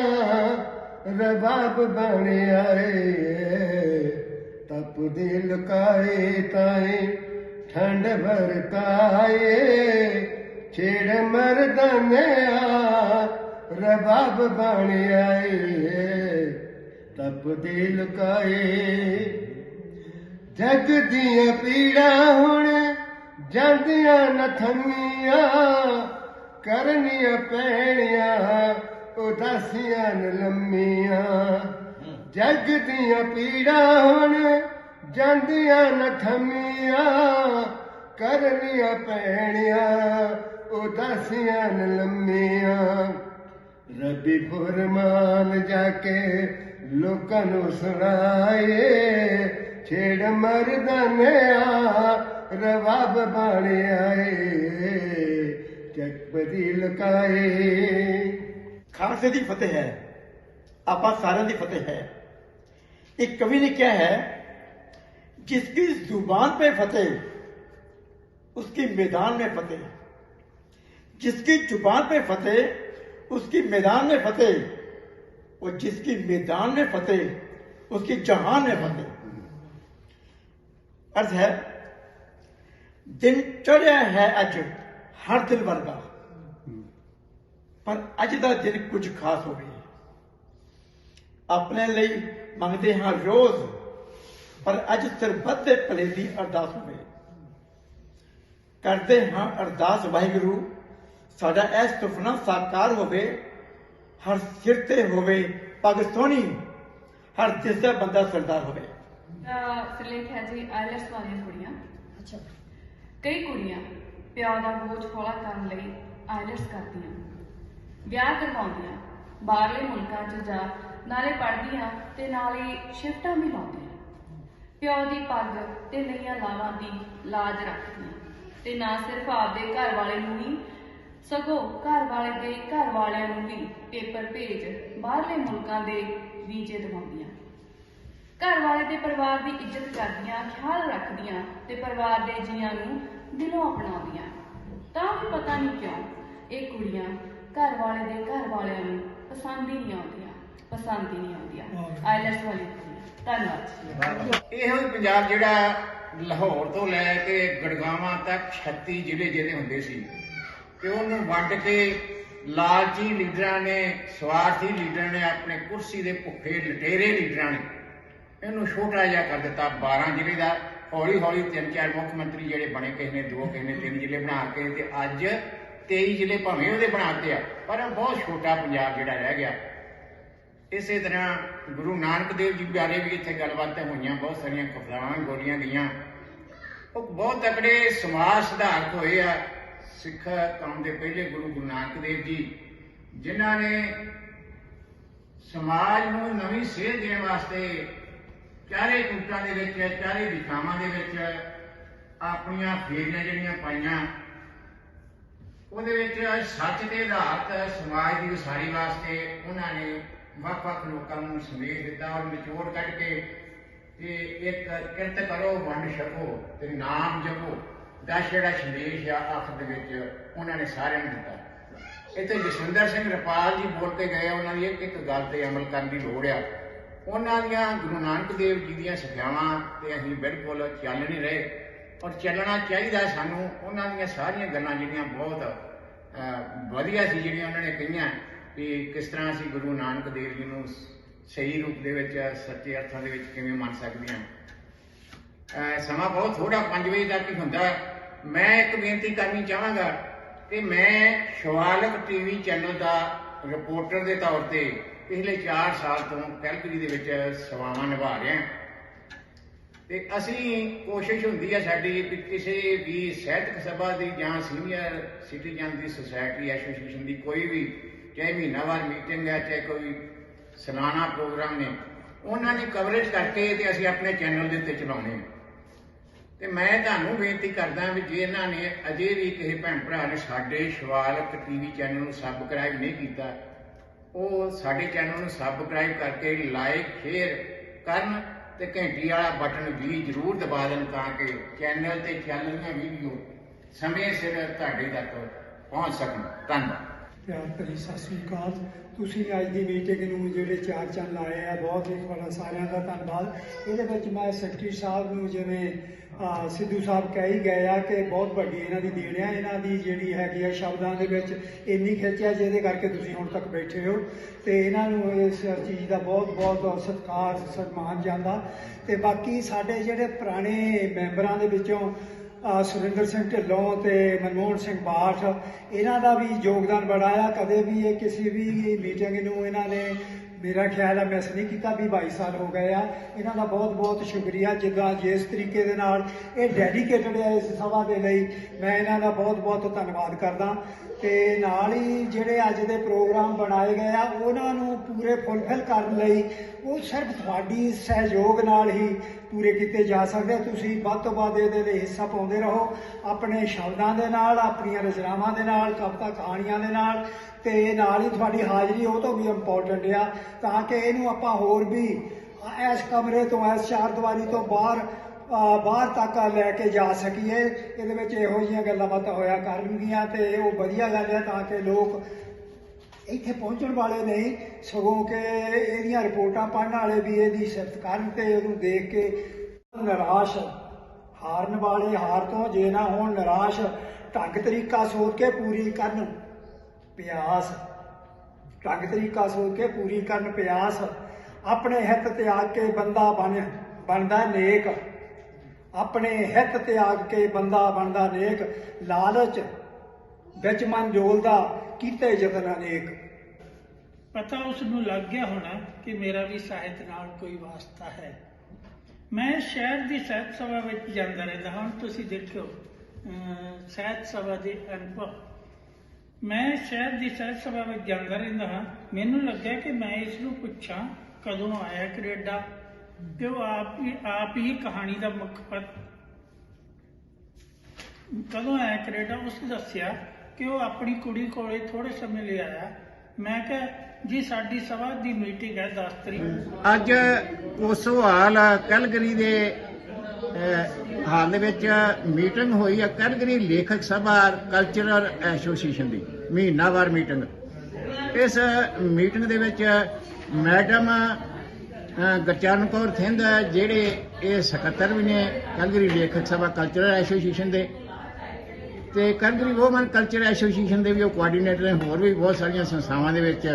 ਰਬਾਬ ਬਣਿਆ ਏ ਤਪਦੀ ਲੁਕਾਈ ਤਾਈ, ਠੰਡ ਵਰਤਾਏ ਛੇੜ ਮਰਦਾਨਿਆ ਰਬਾਬ ਬਣ ਆਏ। ਤਪਦੀ ਲੁਕਾਏ। ਜਗ ਦੀਆਂ ਪੀੜਾਂ ਹੁਣ ਜਾਂਦੀਆਂ ਨਥਮੀਆਂ ਕਰਨੀਆਂ ਪੈਣੀਆਂ ਉਦਾਸੀਆਂ ਲੰਮੀਆਂ। ਜਗ ਦੀਆਂ ਪੀੜਾਂ ਹੁਣ ਜਾਂਦੀਆਂ ਨਥਮੀਆਂ ਕਰਨੀਆਂ ਪੈਣੀਆਂ ਉਦਾਸੀਆਂ ਨ ਲੰਮੀਆਂ ਰੱਬੀ ਫਰਮਾਨ ਜਾ ਕੇ ਲੋਕਾਂ ਨੂੰ ਸੁਣਾਏ ਛੇੜ ਮਰਦਾਨਿਆ ਰਵਾਬ ਬਣ ਆਏ ਚੱਕ ਬਦੀ ਲੁਕਾਏ ਖਾਲਸੇ ਦੀ ਫਤਿਹ ਹੈ ਆਪਾਂ ਸਾਰਿਆਂ ਦੀ ਫਤਿਹ ਹੈ ਇੱਕ ਕਵੀ ਨੇ ਕਿਹਾ ਹੈ जिसकी जुबान पे फतेह उसकी मैदान में फतेह जिसकी जुबान पे फतेह उसकी मैदान में फतेह और जिसकी मैदान में फतेह उसकी जहान में फतेह अर्थ है ਦਿਨ ਚੜਿਆ ਹੈ ਅੱਜ ਹਰ ਦਿਨ ਵਰਗਾ ਪਰ ਅੱਜ ਦਾ ਦਿਨ ਕੁਝ ਖਾਸ ਹੋਵੇ ਆਪਣੇ ਲਈ ਮੰਗਦੇ ਹਾਂ ਰੋਜ਼ ਪਰ ਅੱਜ ਸਰਬੱਤ ਦੇ ਭਲੇ ਦੀ ਅਰਦਾਸ ਹੋਵੇ ਕਰਦੇ ਹਾਂ ਅਰਦਾਸ ਵਾਹਿਗੁਰੂ। ਸਾਡਾ ਇਹ ਸੁਪਨਾ ਸਾਕਾਰ ਹੋਵੇ ਹਰ ਸਿਰ ਤੇ ਹੋਵੇ ਪੱਗ ਸੋਹਣੀ ਹਰ ਦਿਲ ਦਾ ਬੰਦਾ ਸਰਦਾਰ ਹੋਵੇ। ਸਿਰਲੇਖ ਹੈ ਜੀ ਆਇਲਟਸ ਵਾਲੀਆਂ ਕੁੜੀਆਂ। ਅੱਛਾ। ਕਈ ਕੁੜੀਆਂ ਪਿਓ ਦਾ ਬੋਝ ਹੌਲਾ ਕਰਨ ਲਈ ਆਇਲਟਸ ਕਰਦੀਆਂ। ਵਿਆਹ ਕਰਵਾਉਂਦੀਆਂ ਬਾਹਰਲੇ ਮੁਲਕਾਂ 'ਚ ਜਾ ਨਾਲੇ ਪੜ੍ਹਦੀਆਂ ਤੇ ਨਾਲੇ ਸ਼ਿਫਟਾਂ ਵੀ ਲਾਉਂਦੀਆਂ। ਪਿਓ ਦੀ ਪੱਗ ਤੇ ਨਈਆਂ ਲਾਵਾਂ ਦੀ ਲਾਜ ਰੱਖਦੀਆਂ। ਤੇ ਨਾ ਸਿਰਫ ਆਪਦੇ ਘਰ ਵਾਲੇ ਨੂੰ ਹੀ ਸਗੋਂ ਘਰ ਵਾਲੇ ਦੇ ਘਰ ਵਾਲਿਆਂ ਨੂੰ ਵੀ ਪੇਪਰ ਭੇਜ ਬਾਹਰਲੇ ਮੁਲਕਾਂ ਦੇ ਵੀਜ਼ੇ ਦਿਵਾਉਂਦੀਆਂ। ਘਰ ਵਾਲੇ ਦੇ ਪਰਿਵਾਰ ਦੀ ਇੱਜ਼ਤ ਕਰਦੀਆਂ ਖਿਆਲ ਰੱਖਦੀਆਂ ਤੇ ਪਰਿਵਾਰ ਦੇ ਜੀਆਂ ਨੂੰ ਦਿਲੋਂ ਅਪਣਾਉਂਦੀਆਂ। ਤਾਂ ਵੀ ਪਤਾ ਨਹੀਂ ਕਿਉਂ ਇਹ ਕੁੜੀਆਂ ਘਰ ਵਾਲੇ ਦੇ ਘਰ ਵਾਲਿਆਂ ਨੂੰ ਪਸੰਦ ਹੀ ਨਹੀਂ ਆਉਂਦੀਆਂ ਪਸੰਦ ਹੀ ਨਹੀਂ ਆਉਂਦੀਆਂ। ਆਈਲੈਟਸ ਵਾਲੀ ਧੰਨਵਾਦ। ਇਹੋ ਹੀ ਪੰਜਾਬ ਜਿਹੜਾ ਲਾਹੌਰ ਤੋਂ ਲੈ ਕੇ ਗੜਗਾਵਾਂ ਤੱਕ 36 ਜ਼ਿਲ੍ਹੇ ਜਿਹੜੇ ਹੁੰਦੇ ਸੀ। ਤੇ ਉਹਨੂੰ ਵੰਡ ਕੇ ਲਾਲਚੀ ਲੀਡਰਾਂ ਨੇ, ਸਵਾਰਥੀ ਲੀਡਰਾਂ ਨੇ ਆਪਣੇ ਕੁਰਸੀ ਦੇ ਭੁੱਖੇ ਲਟੇਰੇ ਲੀਡਰਾਂ ਨੇ ਇਹਨੂੰ ਛੋਟਾ ਜਿਹਾ ਕਰ ਦਿੱਤਾ 12 ਜ਼ਿਲ੍ਹੇ ਦਾ। ਹੌਲੀ ਹੌਲੀ ਤਿੰਨ ਚਾਰ ਮੁੱਖ ਮੰਤਰੀ ਜਿਹੜੇ ਬਣੇ ਕਿਸੇ ਨੇ, ਦੋ ਕਿਸੇ ਨੇ, ਤਿੰਨ ਜ਼ਿਲ੍ਹੇ ਬਣਾ ਕੇ ਤੇ ਅੱਜ 23 ਜ਼ਿਲ੍ਹੇ ਭਾਵੇਂ ਉਹਦੇ ਬਣਾਤੇ ਆ, ਪਰ ਬਹੁਤ ਛੋਟਾ ਪੰਜਾਬ ਜਿਹੜਾ ਰਹਿ ਗਿਆ। ਇਸੇ ਤਰ੍ਹਾਂ ਗੁਰੂ ਨਾਨਕ ਦੇਵ ਜੀ ਬਾਰੇ ਵੀ ਇੱਥੇ ਗੱਲਬਾਤਾਂ ਹੋਈਆਂ, ਬਹੁਤ ਸਾਰੀਆਂ ਕਵਿਤਾਵਾਂ ਗੋਲੀਆਂ ਗਈਆਂ। ਉਹ ਬਹੁਤ ਤਕੜੇ ਸਮਾਜ ਸੁਧਾਰਕ ਹੋਏ ਆ, ਸਿੱਖ ਕੌਮ ਦੇ ਪਹਿਲੇ ਗੁਰੂ ਗੁਰੂ ਨਾਨਕ ਦੇਵ ਜੀ, ਜਿਨ੍ਹਾਂ ਨੇ ਸਮਾਜ ਨੂੰ ਨਵੀਂ ਸੇਧ ਦੇਣ ਵਾਸਤੇ ਚਾਰੇ ਕੂਟਾਂ ਦੇ ਵਿੱਚ, ਚਾਰੇ ਦਿਸ਼ਾਵਾਂ ਦੇ ਵਿੱਚ ਆਪਣੀਆਂ ਫੇਰੀਆਂ ਜਿਹੜੀਆਂ ਪਾਈਆਂ। ਉਹਦੇ ਵਿੱਚ ਸੱਚ ਦੇ ਆਧਾਰਤ ਸਮਾਜ ਦੀ ਉਸਾਰੀ ਵਾਸਤੇ ਉਹਨਾਂ ਨੇ ਵੱਖ-ਵੱਖ ਲੋਕਾਂ ਨੂੰ ਸੰਦੇਸ਼ ਦਿੱਤਾ ਔਰ ਨਿਚੋੜ ਕੱਢ ਕੇ ਕਿ ਇੱਕ ਕਿਰਤ ਕਰੋ, ਵੰਡ ਛਕੋ ਤੇ ਨਾਮ ਜਪੋ। ਦਾ ਜਿਹੜਾ ਸੰਦੇਸ਼ ਆ ਆਖਰ ਦੇ ਵਿੱਚ, ਉਹਨਾਂ ਨੇ ਸਾਰਿਆਂ ਨੂੰ ਦਿੱਤਾ। ਇੱਥੇ ਜਸਵਿੰਦਰ ਸਿੰਘ ਰਪਾਲ ਜੀ ਬੋਲ ਕੇ ਗਏ ਉਹਨਾਂ ਦੀ ਇੱਕ ਇੱਕ ਗੱਲ ਤੇ ਅਮਲ ਕਰਨ ਦੀ ਲੋੜ ਆ। ਉਹਨਾਂ ਦੀਆਂ ਗੁਰੂ ਨਾਨਕ ਦੇਵ ਜੀ ਦੀਆਂ ਸਿੱਖਿਆਵਾਂ ਤੇ ਅਸੀਂ ਬਿਲਕੁਲ ਚੱਲ ਨਹੀਂ ਰਹੇ। ਔਰ ਚੱਲਣਾ ਚਾਹੀਦਾ ਸਾਨੂੰ, ਉਹਨਾਂ ਦੀਆਂ ਸਾਰੀਆਂ ਗੱਲਾਂ ਜਿਹੜੀਆਂ ਬਹੁਤ ਵਧੀਆ ਸੀ ਜਿਹੜੀਆਂ ਉਹਨਾਂ ਨੇ ਕਹੀਆਂ ਕਿ ਕਿਸ ਤਰ੍ਹਾਂ ਅਸੀਂ ਗੁਰੂ ਨਾਨਕ ਦੇਵ ਜੀ ਨੂੰ ਸਹੀ ਰੂਪ ਦੇ ਵਿੱਚ, ਸੱਚੇ ਅਰਥਾਂ ਦੇ ਵਿੱਚ ਕਿਵੇਂ ਮੰਨ ਸਕਦੇ ਹਾਂ ਸਮਾਂ ਬਹੁਤ ਥੋੜਾ 5 ਵਜੇ ਤੱਕ ਹੀ ਹੁੰਦਾ ਮੈਂ ਇੱਕ ਬੇਨਤੀ ਕਰਨੀ ਚਾਹਾਂਗਾ ਕਿ ਮੈਂ ਸ਼ਿਵਾਲਕ ਟੀਵੀ ਚੈਨਲ ਦਾ ਰਿਪੋਰਟਰ ਦੇ ਤੌਰ ਤੇ ਪਿਛਲੇ 4 ਸਾਲ ਤੋਂ ਕੈਲਗਰੀ ਦੇ ਵਿੱਚ ਸੇਵਾਵਾਂ ਨਿਭਾ ਰਿਹਾ ਤੇ ਅਸੀਂ ਕੋਸ਼ਿਸ਼ ਹੁੰਦੀ ਹੈ ਸਾਡੀ ਕਿ ਕਿਸੇ ਵੀ ਸਾਹਿਤਕ ਸਭਾ ਦੀ ਜਾਂ ਸੀਨੀਅਰ ਸਿਟੀਜ਼ਨ ਦੀ ਸੁਸਾਇਟੀ ਐਸੋਸੀਏਸ਼ਨ ਦੀ ਕੋਈ ਵੀ, ਚਾਹੇ ਮਹੀਨਾਵਾਰ ਮੀਟਿੰਗ ਹੈ, ਚਾਹੇ ਕੋਈ ਸਾਲਾਨਾ ਪ੍ਰੋਗਰਾਮ ਨੇ, ਉਹਨਾਂ ਦੀ ਕਵਰੇਜ ਕਰਕੇ ਤੇ ਅਸੀਂ ਆਪਣੇ ਚੈਨਲ ਦੇ ਉੱਤੇ ਚਲਾਉਣੇ ਆ। ਤੇ ਮੈਂ ਤੁਹਾਨੂੰ ਬੇਨਤੀ ਕਰਦਾ ਵੀ ਜੇ ਇਹਨਾਂ ਨੇ ਅਜੇ ਵੀ ਕਿਸੇ ਭੈਣ ਭਰਾ ਨੇ ਸਾਡੇ ਸ਼ਿਵਾਲਕ ਟੀਵੀ ਚੈਨਲ ਨੂੰ ਸਬਸਕ੍ਰਾਈਬ ਨਹੀਂ ਕੀਤਾ, ਉਹ ਸਾਡੇ ਚੈਨਲ ਨੂੰ ਸਬਸਕ੍ਰਾਈਬ ਕਰਕੇ ਲਾਈਕ ਸ਼ੇਅਰ ਕਰਨ ਤੇ ਘੰਟੀ ਵਾਲਾ ਬਟਨ ਵੀ ਜ਼ਰੂਰ ਦਬਾ ਦੇਣ ਤਾਂ ਕਿ ਚੈਨਲ ਤੇ ਚੱਲ ਰਹੀਆਂ ਵੀਡੀਓ ਸਮੇਂ ਸਿਰ ਤੁਹਾਡੇ ਤੱਕ ਪਹੁੰਚ ਸਕਣ। ਧੰਨਵਾਦ। ਪਿਆਰ ਭਰੀ ਸਤਿ ਸ੍ਰੀ ਅਕਾਲ। ਤੁਸੀਂ ਅੱਜ ਦੀ ਮੀਟਿੰਗ ਨੂੰ ਜਿਹੜੇ ਚਾਰ ਚੰਨ ਆਏ ਆ, ਬਹੁਤ ਹੀ ਤੁਹਾਡਾ ਸਾਰਿਆਂ ਦਾ ਧੰਨਵਾਦ। ਇਹਦੇ ਵਿੱਚ ਮੈਂ ਸੈਕਟਰੀ ਸਾਹਿਬ ਨੂੰ ਜਿਵੇਂ ਸਿੱਧੂ ਸਾਹਿਬ ਕਹਿ ਹੀ ਗਏ ਆ ਕਿ ਬਹੁਤ ਵੱਡੀ ਇਹਨਾਂ ਦੀ ਦੇਣ ਆ। ਇਹਨਾਂ ਦੀ ਜਿਹੜੀ ਹੈਗੀ ਆ ਸ਼ਬਦਾਂ ਦੇ ਵਿੱਚ ਇੰਨੀ ਖਿੱਚਿਆ ਜਿਹਦੇ ਕਰਕੇ ਤੁਸੀਂ ਹੁਣ ਤੱਕ ਬੈਠੇ ਹੋ। ਤੇ ਇਹਨਾਂ ਨੂੰ ਇਸ ਚੀਜ਼ ਦਾ ਬਹੁਤ ਬਹੁਤ ਸਤਿਕਾਰ, ਸਨਮਾਨ ਜਾਂਦਾ। ਤੇ ਬਾਕੀ ਸਾਡੇ ਜਿਹੜੇ ਪੁਰਾਣੇ ਮੈਂਬਰਾਂ ਦੇ ਵਿੱਚੋਂ ਸੁਰਿੰਦਰ ਸਿੰਘ ਢਿੱਲੋਂ ਤੇ ਮਨਮੋਹਨ ਸਿੰਘ ਬਾਠ, ਇਹਨਾਂ ਦਾ ਵੀ ਯੋਗਦਾਨ ਬੜਾ ਆ। ਕਦੇ ਵੀ ਇਹ ਕਿਸੇ ਵੀ ਮੀਟਿੰਗ ਨੂੰ ਇਹਨਾਂ ਨੇ ਮੇਰਾ ਖਿਆਲ ਹੈ ਮਿਸ ਨਹੀਂ ਕੀਤਾ ਵੀ 22 ਸਾਲ ਹੋ ਗਏ ਆ। ਇਹਨਾਂ ਦਾ ਬਹੁਤ ਬਹੁਤ ਸ਼ੁਕਰੀਆ ਜਿੱਦਾਂ ਜਿਸ ਤਰੀਕੇ ਦੇ ਨਾਲ ਇਹ ਡੈਡੀਕੇਟਡ ਹੈ ਇਸ ਸਭਾ ਦੇ ਲਈ। ਮੈਂ ਇਹਨਾਂ ਦਾ ਬਹੁਤ ਬਹੁਤ ਧੰਨਵਾਦ ਕਰਦਾ। ਤੇ ਨਾਲ ਹੀ ਜਿਹੜੇ ਅੱਜ ਦੇ ਪ੍ਰੋਗਰਾਮ ਬਣਾਏ ਗਏ ਆ, ਉਹਨਾਂ ਨੂੰ ਪੂਰੇ ਫੁੱਲਫਿਲ ਕਰਨ ਲਈ ਉਹ ਸਿਰਫ ਤੁਹਾਡੀ ਸਹਿਯੋਗ ਨਾਲ ਹੀ ਪੂਰੇ ਕੀਤੇ ਜਾ ਸਕਦੇ ਆ। ਤੁਸੀਂ ਵੱਧ ਤੋਂ ਵੱਧ ਇਹਦੇ ਲਈ ਹਿੱਸਾ ਪਾਉਂਦੇ ਰਹੋ। ਆਪਣੇ ਸ਼ਬਦਾਂ ਦੇ ਨਾਲ, ਆਪਣੀਆਂ ਰਚਨਾਵਾਂ ਦੇ ਨਾਲ, ਕਵਿਤਾ ਕਹਾਣੀਆਂ ਦੇ ਨਾਲ ਤੇ ਨਾਲ ਹੀ ਤੁਹਾਡੀ ਹਾਜ਼ਰੀ ਉਹ ਤੋਂ ਵੀ ਇੰਪੋਰਟੈਂਟ ਆ, ਤਾਂ ਕਿ ਇਹਨੂੰ ਆਪਾਂ ਹੋਰ ਵੀ ਇਸ ਕਮਰੇ ਤੋਂ, ਇਸ ਚਾਰ ਦੀਵਾਰੀ ਤੋਂ ਬਾਹਰ ਬਾਹਰ ਤੱਕ ਲੈ ਕੇ ਜਾ ਸਕੀਏ। ਇਹਦੇ ਵਿੱਚ ਇਹੋ ਜਿਹੀਆਂ ਗੱਲਾਂ ਬਾਤਾਂ ਹੋਇਆ ਕਰਨਗੀਆਂ ਤੇ ਉਹ ਵਧੀਆ ਗੱਲ ਹੈ ਤਾਂ ਕਿ ਲੋਕ ਇੱਥੇ ਪਹੁੰਚਣ ਵਾਲੇ ਨਹੀਂ, ਸਗੋਂ ਕਿ ਇਹਦੀਆਂ ਰਿਪੋਰਟਾਂ ਪੜ੍ਹਨ ਵਾਲੇ ਵੀ ਇਹਦੀ ਸਿਫਤ ਕਰਨ ਤੇ ਉਹਨੂੰ ਦੇਖ ਕੇ ਨਿਰਾਸ਼, ਹਾਰਨ ਵਾਲੇ ਹਾਰ ਤੋਂ ਜੇ ਨਾ ਹੋਣ, ਨਿਰਾਸ਼, ਢੰਗ ਤਰੀਕਾ ਸੋਚ ਕੇ ਪੂਰੀ ਕਰਨ। ਪਿਆਸ। ਢੰਗ ਤਰੀਕਾ ਸੋਚ ਕੇ ਪੂਰੀ ਕਰਨ ਪਿਆਸ। ਆਪਣੇ ਹਿੱਤ ਤਿਆਗ ਕੇ ਬੰਦਾ ਬਣ, ਬਣਦਾ ਨੇਕ। ਆਪਣੇ ਹਿੱਤ ਤਿਆਗ ਕੇ ਬੰਦਾ ਬਣਦਾ ਨੇਕ। ਲਾਲਚ ਵਿੱਚ ਮਨ ਜੋਲਦਾ, ਕੀਤੇ ਯਤਨ ਅਨੇਕ। ਪਤਾ ਉਸ ਨੂੰ ਲੱਗ ਗਿਆ ਹੋਣਾ ਕਿ ਮੇਰਾ ਵੀ ਸਾਹਿਤ ਨਾਲ ਕੋਈ ਵਾਸਤਾ ਹੈ। ਮੈਂ ਸ਼ਹਿਰ ਦੀ ਸਾਹਿਤ ਸਭਾ ਵਿੱਚ ਜਾਂਦਾ ਰਹਿੰਦਾ ਹਾਂ। ਤੁਸੀਂ ਦੇਖਿਓ, ਅਹ ਸਾਹਿਤ ਸਭਾ ਦੇ ਅਨੁਭਵ ਮੈਂ ਸ਼ਹਿਰ ਦੀ ਸਾਹਿਤ ਸਭਾ ਵਿੱਚ ਜਾਂਦਾ ਰਹਿੰਦਾ ਹਾਂ। ਮੈਨੂੰ ਲੱਗਿਆ ਕਿ ਮੈਂ ਇਸ ਨੂੰ ਪੁੱਛਾਂ, ਕਦੋਂ ਆਇਆ ਕੈਨੇਡਾ? ਕਿ ਉਹ ਆਪ ਹੀ ਆਪ ਹੀ ਕਹਾਣੀ ਦਾ ਮੁੱਖ ਪਤ ਕਦੋਂ ਆਇਆ ਕੈਨੇਡਾ, ਉਸ ਦੱਸਿਆ ਕਿ ਉਹ ਆਪਣੀ ਕੁੜੀ ਕੋਲੇ ਥੋੜੇ ਸਮੇਂ ਲਈ ਆਇਆ। ਮੈਂ ਕਿਹਾ, ਜੀ, ਸਾਡੀ ਸਭਾ ਦੀ ਮੀਟਿੰਗ ਹੈ 10 ਤਰੀਕ। ਅੱਜ ਉਸ ਕੈਲਗਰੀ ਦੇ ਹਾਲ ਦੇ ਵਿੱਚ ਮੀਟਿੰਗ ਹੋਈ ਹੈ ਕਰਗਰੀ ਲੇਖਕ ਸਭਾ ਕਲਚਰਲ ਐਸੋਸੀਏਸ਼ਨ ਦੀ ਮਹੀਨਾਵਾਰ ਮੀਟਿੰਗ। ਇਸ ਮੀਟਿੰਗ ਦੇ ਵਿੱਚ ਮੈਡਮ ਅਹ, ਗੁਰਚਰਨ ਕੌਰ ਥਿੰਦ ਜਿਹੜੇ ਇਹ ਸਕੱਤਰ ਵੀ ਨੇ ਕੈਲਗਰੀ ਲੇਖਕ ਸਭਾ ਕਲਚਰਲ ਐਸੋਸੀਏਸ਼ਨ ਦੇ ਤੇ ਕੈਲਗਰੀ ਵੋਮਨ ਕਲਚਰ ਐਸੋਸੀਏਸ਼ਨ ਦੇ ਵੀ ਉਹ ਕੋਆਰਡੀਨੇਟਰ ਨੇ ਹੋਰ ਵੀ ਬਹੁਤ ਸਾਰੀਆਂ ਸੰਸਥਾਵਾਂ ਦੇ ਵਿੱਚ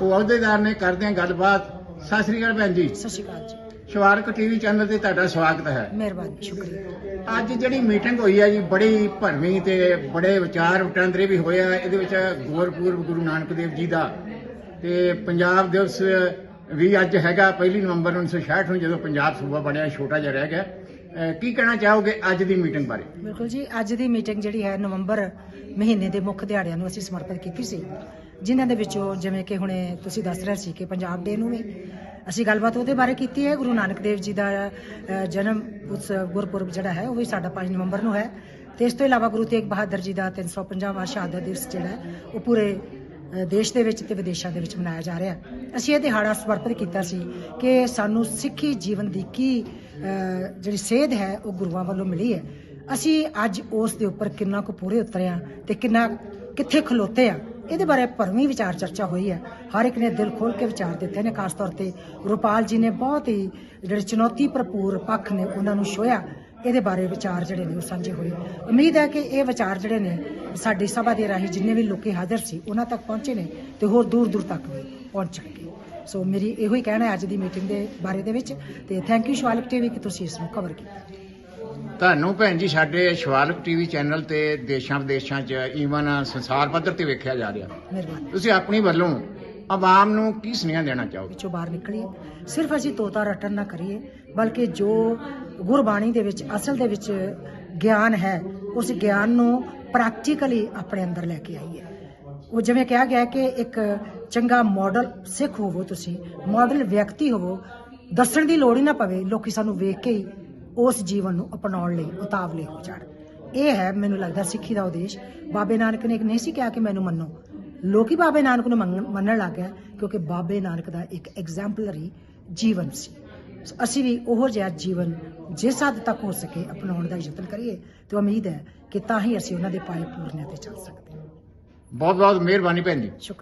ਉਹ ਅਹੁਦੇਦਾਰ ਨੇ ਕਰਦੇ ਆ ਗੱਲਬਾਤ। ਸਤਿ ਸ੍ਰੀ ਅਕਾਲ ਭੈਣ ਜੀ। ਸਤਿ ਸ਼੍ਰੀ ਅਕਾਲ ਜੀ। ਸ਼ਵਾਰਕ ਟੀਵੀ ਚੈਨਲ ਤੇ ਤੁਹਾਡਾ ਸਵਾਗਤ ਹੈ। ਮਿਹਰਬਾਨੀ ਸ਼ੁਕਰੀਆ। ਅੱਜ ਜਿਹੜੀ ਮੀਟਿੰਗ ਹੋਈ ਹੈ ਜੀ ਬੜੀ ਭਰਵੀਂ ਤੇ ਬੜੇ ਵਿਚਾਰ ਵਟਾਂਦਰੇ ਵੀ ਹੋਏ ਆ। ਇਹਦੇ ਵਿੱਚ ਗੁਰਪੁਰਬ ਗੁਰੂ ਨਾਨਕ ਦੇਵ ਜੀ ਦਾ ਤੇ ਪੰਜਾਬ ਦਿਵਸ ਵੀ ਅੱਜ ਹੈਗਾ 1 ਨਵੰਬਰ 1966 ਨੂੰ ਜਦੋਂ ਪੰਜਾਬ ਸੂਬਾ ਬਣਿਆ ਛੋਟਾ ਜਿਹਾ ਰਹਿ ਗਿਆ। ਕੀ ਕਹਿਣਾ ਚਾਹੋਗੇ ਅੱਜ ਦੀ ਮੀਟਿੰਗ ਬਾਰੇ? ਬਿਲਕੁਲ ਜੀ ਅੱਜ ਦੀ ਮੀਟਿੰਗ ਜਿਹੜੀ ਹੈ ਨਵੰਬਰ ਮਹੀਨੇ ਦੇ ਮੁੱਖ ਦਿਹਾੜਿਆਂ ਨੂੰ ਅਸੀਂ ਸਮਰਪਿਤ ਕੀਤੀ ਸੀ। ਜਿਨ੍ਹਾਂ ਦੇ ਵਿੱਚੋਂ ਜਿਵੇਂ ਕਿ ਹੁਣੇ ਤੁਸੀਂ ਦੱਸ ਰਹੇ ਸੀ ਕਿ ਪੰਜਾਬ ਡੇ ਨੂੰ ਵੀ ਅਸੀਂ ਗੱਲਬਾਤ ਉਹਦੇ ਬਾਰੇ ਕੀਤੀ ਹੈ। ਗੁਰੂ ਨਾਨਕ ਦੇਵ ਜੀ ਦਾ ਜਨਮ ਉਤਸਵ ਗੁਰਪੁਰਬ ਜਿਹੜਾ ਹੈ, ਉਹ ਵੀ ਸਾਡਾ 5 ਨਵੰਬਰ ਨੂੰ ਹੈ। ਤੇ ਇਸ ਤੋਂ ਇਲਾਵਾ ਗੁਰੂ ਤੇਗ ਬਹਾਦਰ ਜੀ ਦਾ 350ਵਾਂ ਸ਼ਹਾਦਤ ਦਿਵਸ ਜਿਹੜਾ ਉਹ ਪੂਰੇ ਦੇਸ਼ ਦੇ ਵਿੱਚ ਤੇ ਵਿਦੇਸ਼ਾਂ ਦੇ ਵਿੱਚ ਮਨਾਇਆ ਜਾ ਰਿਹਾ ਅਸੀਂ ਇਹ ਦਿਹਾੜਾ ਸਮਰਪਿਤ ਕੀਤਾ ਸੀ ਕਿ ਸਾਨੂੰ ਸਿੱਖੀ ਜੀਵਨ ਦੀ ਕੀ ਜਿਹੜੀ ਸੇਧ ਹੈ, ਉਹ ਗੁਰੂਆਂ ਵੱਲੋਂ ਮਿਲੀ ਹੈ। ਅਸੀਂ ਅੱਜ ਉਸ ਦੇ ਉੱਪਰ ਕਿੰਨਾ ਕੁ ਪੂਰੇ ਉਤਰੇ ਆ ਤੇ ਕਿੰਨਾ ਕਿੱਥੇ ਖਲੋਤੇ ਆ ਇਹਦੇ ਬਾਰੇ ਭਰਵੀਂ ਵਿਚਾਰ ਚਰਚਾ ਹੋਈ ਹੈ। ਹਰ ਇੱਕ ਨੇ ਦਿਲ ਖੋਲ ਕੇ ਵਿਚਾਰ ਦਿੱਤੇ ਨੇ। ਖਾਸ ਤੌਰ ਤੇ ਰੂਪਾਲ ਜੀ ਨੇ ਬਹੁਤ ਹੀ ਜਿਹੜੇ ਚੁਣੌਤੀ ਭਰਪੂਰ ਪੱਖ ਨੇ, ਉਹਨਾਂ ਨੂੰ ਛੋਇਆ ਇਹਦੇ ਬਾਰੇ ਵਿਚਾਰ ਜਿਹੜੇ ਨੇ ਉਹ ਸਾਂਝੇ ਹੋਏ। ਉਮੀਦ ਹੈ ਕਿ ਇਹ ਵਿਚਾਰ ਜਿਹੜੇ ਨੇ, ਸਾਡੀ ਸਭਾ ਦੇ ਰਾਹੀਂ ਜਿੰਨੇ ਵੀ ਲੋਕੀ ਹਾਜ਼ਰ ਸੀ, ਉਹਨਾਂ ਤੱਕ ਪਹੁੰਚੇ ਨੇ ਤੇ ਹੋਰ ਦੂਰ ਦੂਰ ਤੱਕ ਵੀ ਪਹੁੰਚਣਗੇ ਸੋ ਮੇਰੀ ਇਹੋ ਹੀ ਕਹਿਣਾ ਹੈ ਅੱਜ ਦੀ ਮੀਟਿੰਗ ਦੇ ਬਾਰੇ ਦੇ ਵਿੱਚ ਤੇ ਥੈਂਕ ਯੂ ਸ਼ਵਾਲਕ ਟੀਵੀ ਕਿ ਤੁਸੀਂ ਇਸ ਨੂੰ ਕਵਰ ਕੀਤਾ। ਤੁਹਾਨੂੰ ਭੈਣ ਜੀ ਸਾਡੇ ਸ਼ਿਵਾਲਕ ਟੀਵੀ ਚੈਨਲ ਤੇ ਦੇਸ਼ਾਂ ਵਿਦੇਸ਼ਾਂ 'ਚ ਈਵਨ ਸੰਸਾਰ ਪੱਧਰ ਤੇ ਵੇਖਿਆ ਜਾ ਰਿਹਾ। ਮਿਹਰਬਾਨੀ ਤੁਸੀਂ ਆਪਣੀ ਵੱਲੋਂ ਆਵਾਮ ਨੂੰ ਕੀ ਸੁਨੇਹਾ ਦੇਣਾ ਚਾਹੋਗੇ? ਵਿੱਚੋਂ ਬਾਹਰ ਨਿਕਲੀਏ। ਸਿਰਫ ਅਸੀਂ ਤੋਤਾ ਰਟਨ ਨਾ ਕਰੀਏ ਬਲਕਿ ਜੋ ਗੁਰਬਾਣੀ ਦੇ ਵਿੱਚ ਅਸਲ ਦੇ ਵਿੱਚ ਗਿਆਨ ਹੈ ਉਸ ਗਿਆਨ ਨੂੰ ਪ੍ਰੈਕਟੀਕਲੀ ਆਪਣੇ ਅੰਦਰ ਲੈ ਕੇ ਆਈਏ। ਉਹ ਜਿਵੇਂ ਕਿਹਾ ਗਿਆ ਕਿ ਇੱਕ ਚੰਗਾ ਮਾਡਲ ਸਿੱਖ ਹੋਵੋ ਤੁਸੀਂ ਮਾਡਲ ਵਿਅਕਤੀ ਹੋਵੋ ਦੱਸਣ ਦੀ ਲੋੜ ਹੀ ਨਾ ਪਵੇ ਲੋਕੀ ਸਾਨੂੰ ਵੇਖ ਕੇ ਹੀ ਉਸ ਜੀਵਨ ਨੂੰ ਅਪਣਾਉਣ ਲਈ ਉਤਾਵਲੇ ਹੋ ਜਾਣ। ਇਹ ਹੈ ਮੈਨੂੰ ਲੱਗਦਾ ਸਿੱਖੀ ਦਾ ਉਦੇਸ਼। ਬਾਬੇ ਨਾਨਕ ਨੇ ਇੱਕ ਨਹੀਂ ਸੀ ਕਿਹਾ ਕਿ ਮੈਨੂੰ ਮੰਨੋ। ਲੋਕੀ ਬਾਬੇ ਨਾਨਕ ਨੂੰ ਮੰਨਣ ਲੱਗ ਗਏ ਕਿਉਂਕਿ ਬਾਬੇ ਨਾਨਕ ਦਾ ਇੱਕ ਐਗਜ਼ੈਂਪਲਰੀ ਜੀਵਨ ਸੀ। ਸੋ ਅਸੀਂ ਵੀ ਉਹੋ ਜਿਹਾ ਜੀਵਨ ਜਿਸ ਹੱਦ ਤੱਕ ਹੋ ਸਕੇ ਅਪਣਾਉਣ ਦਾ ਯਤਨ ਕਰੀਏ ਤੇ ਉਮੀਦ ਹੈ ਕਿ ਤਾਂ ਹੀ ਅਸੀਂ ਉਹਨਾਂ ਦੇ ਪਾਏ ਪੂਰਨਿਆਂ ਤੇ ਚੱਲ ਸਕਦੇ ਹਾਂ। ਬਹੁਤ ਬਹੁਤ ਮਿਹਰਬਾਨੀ ਭੈਣ ਜੀ। ਸ਼ੁਕਰੀਆ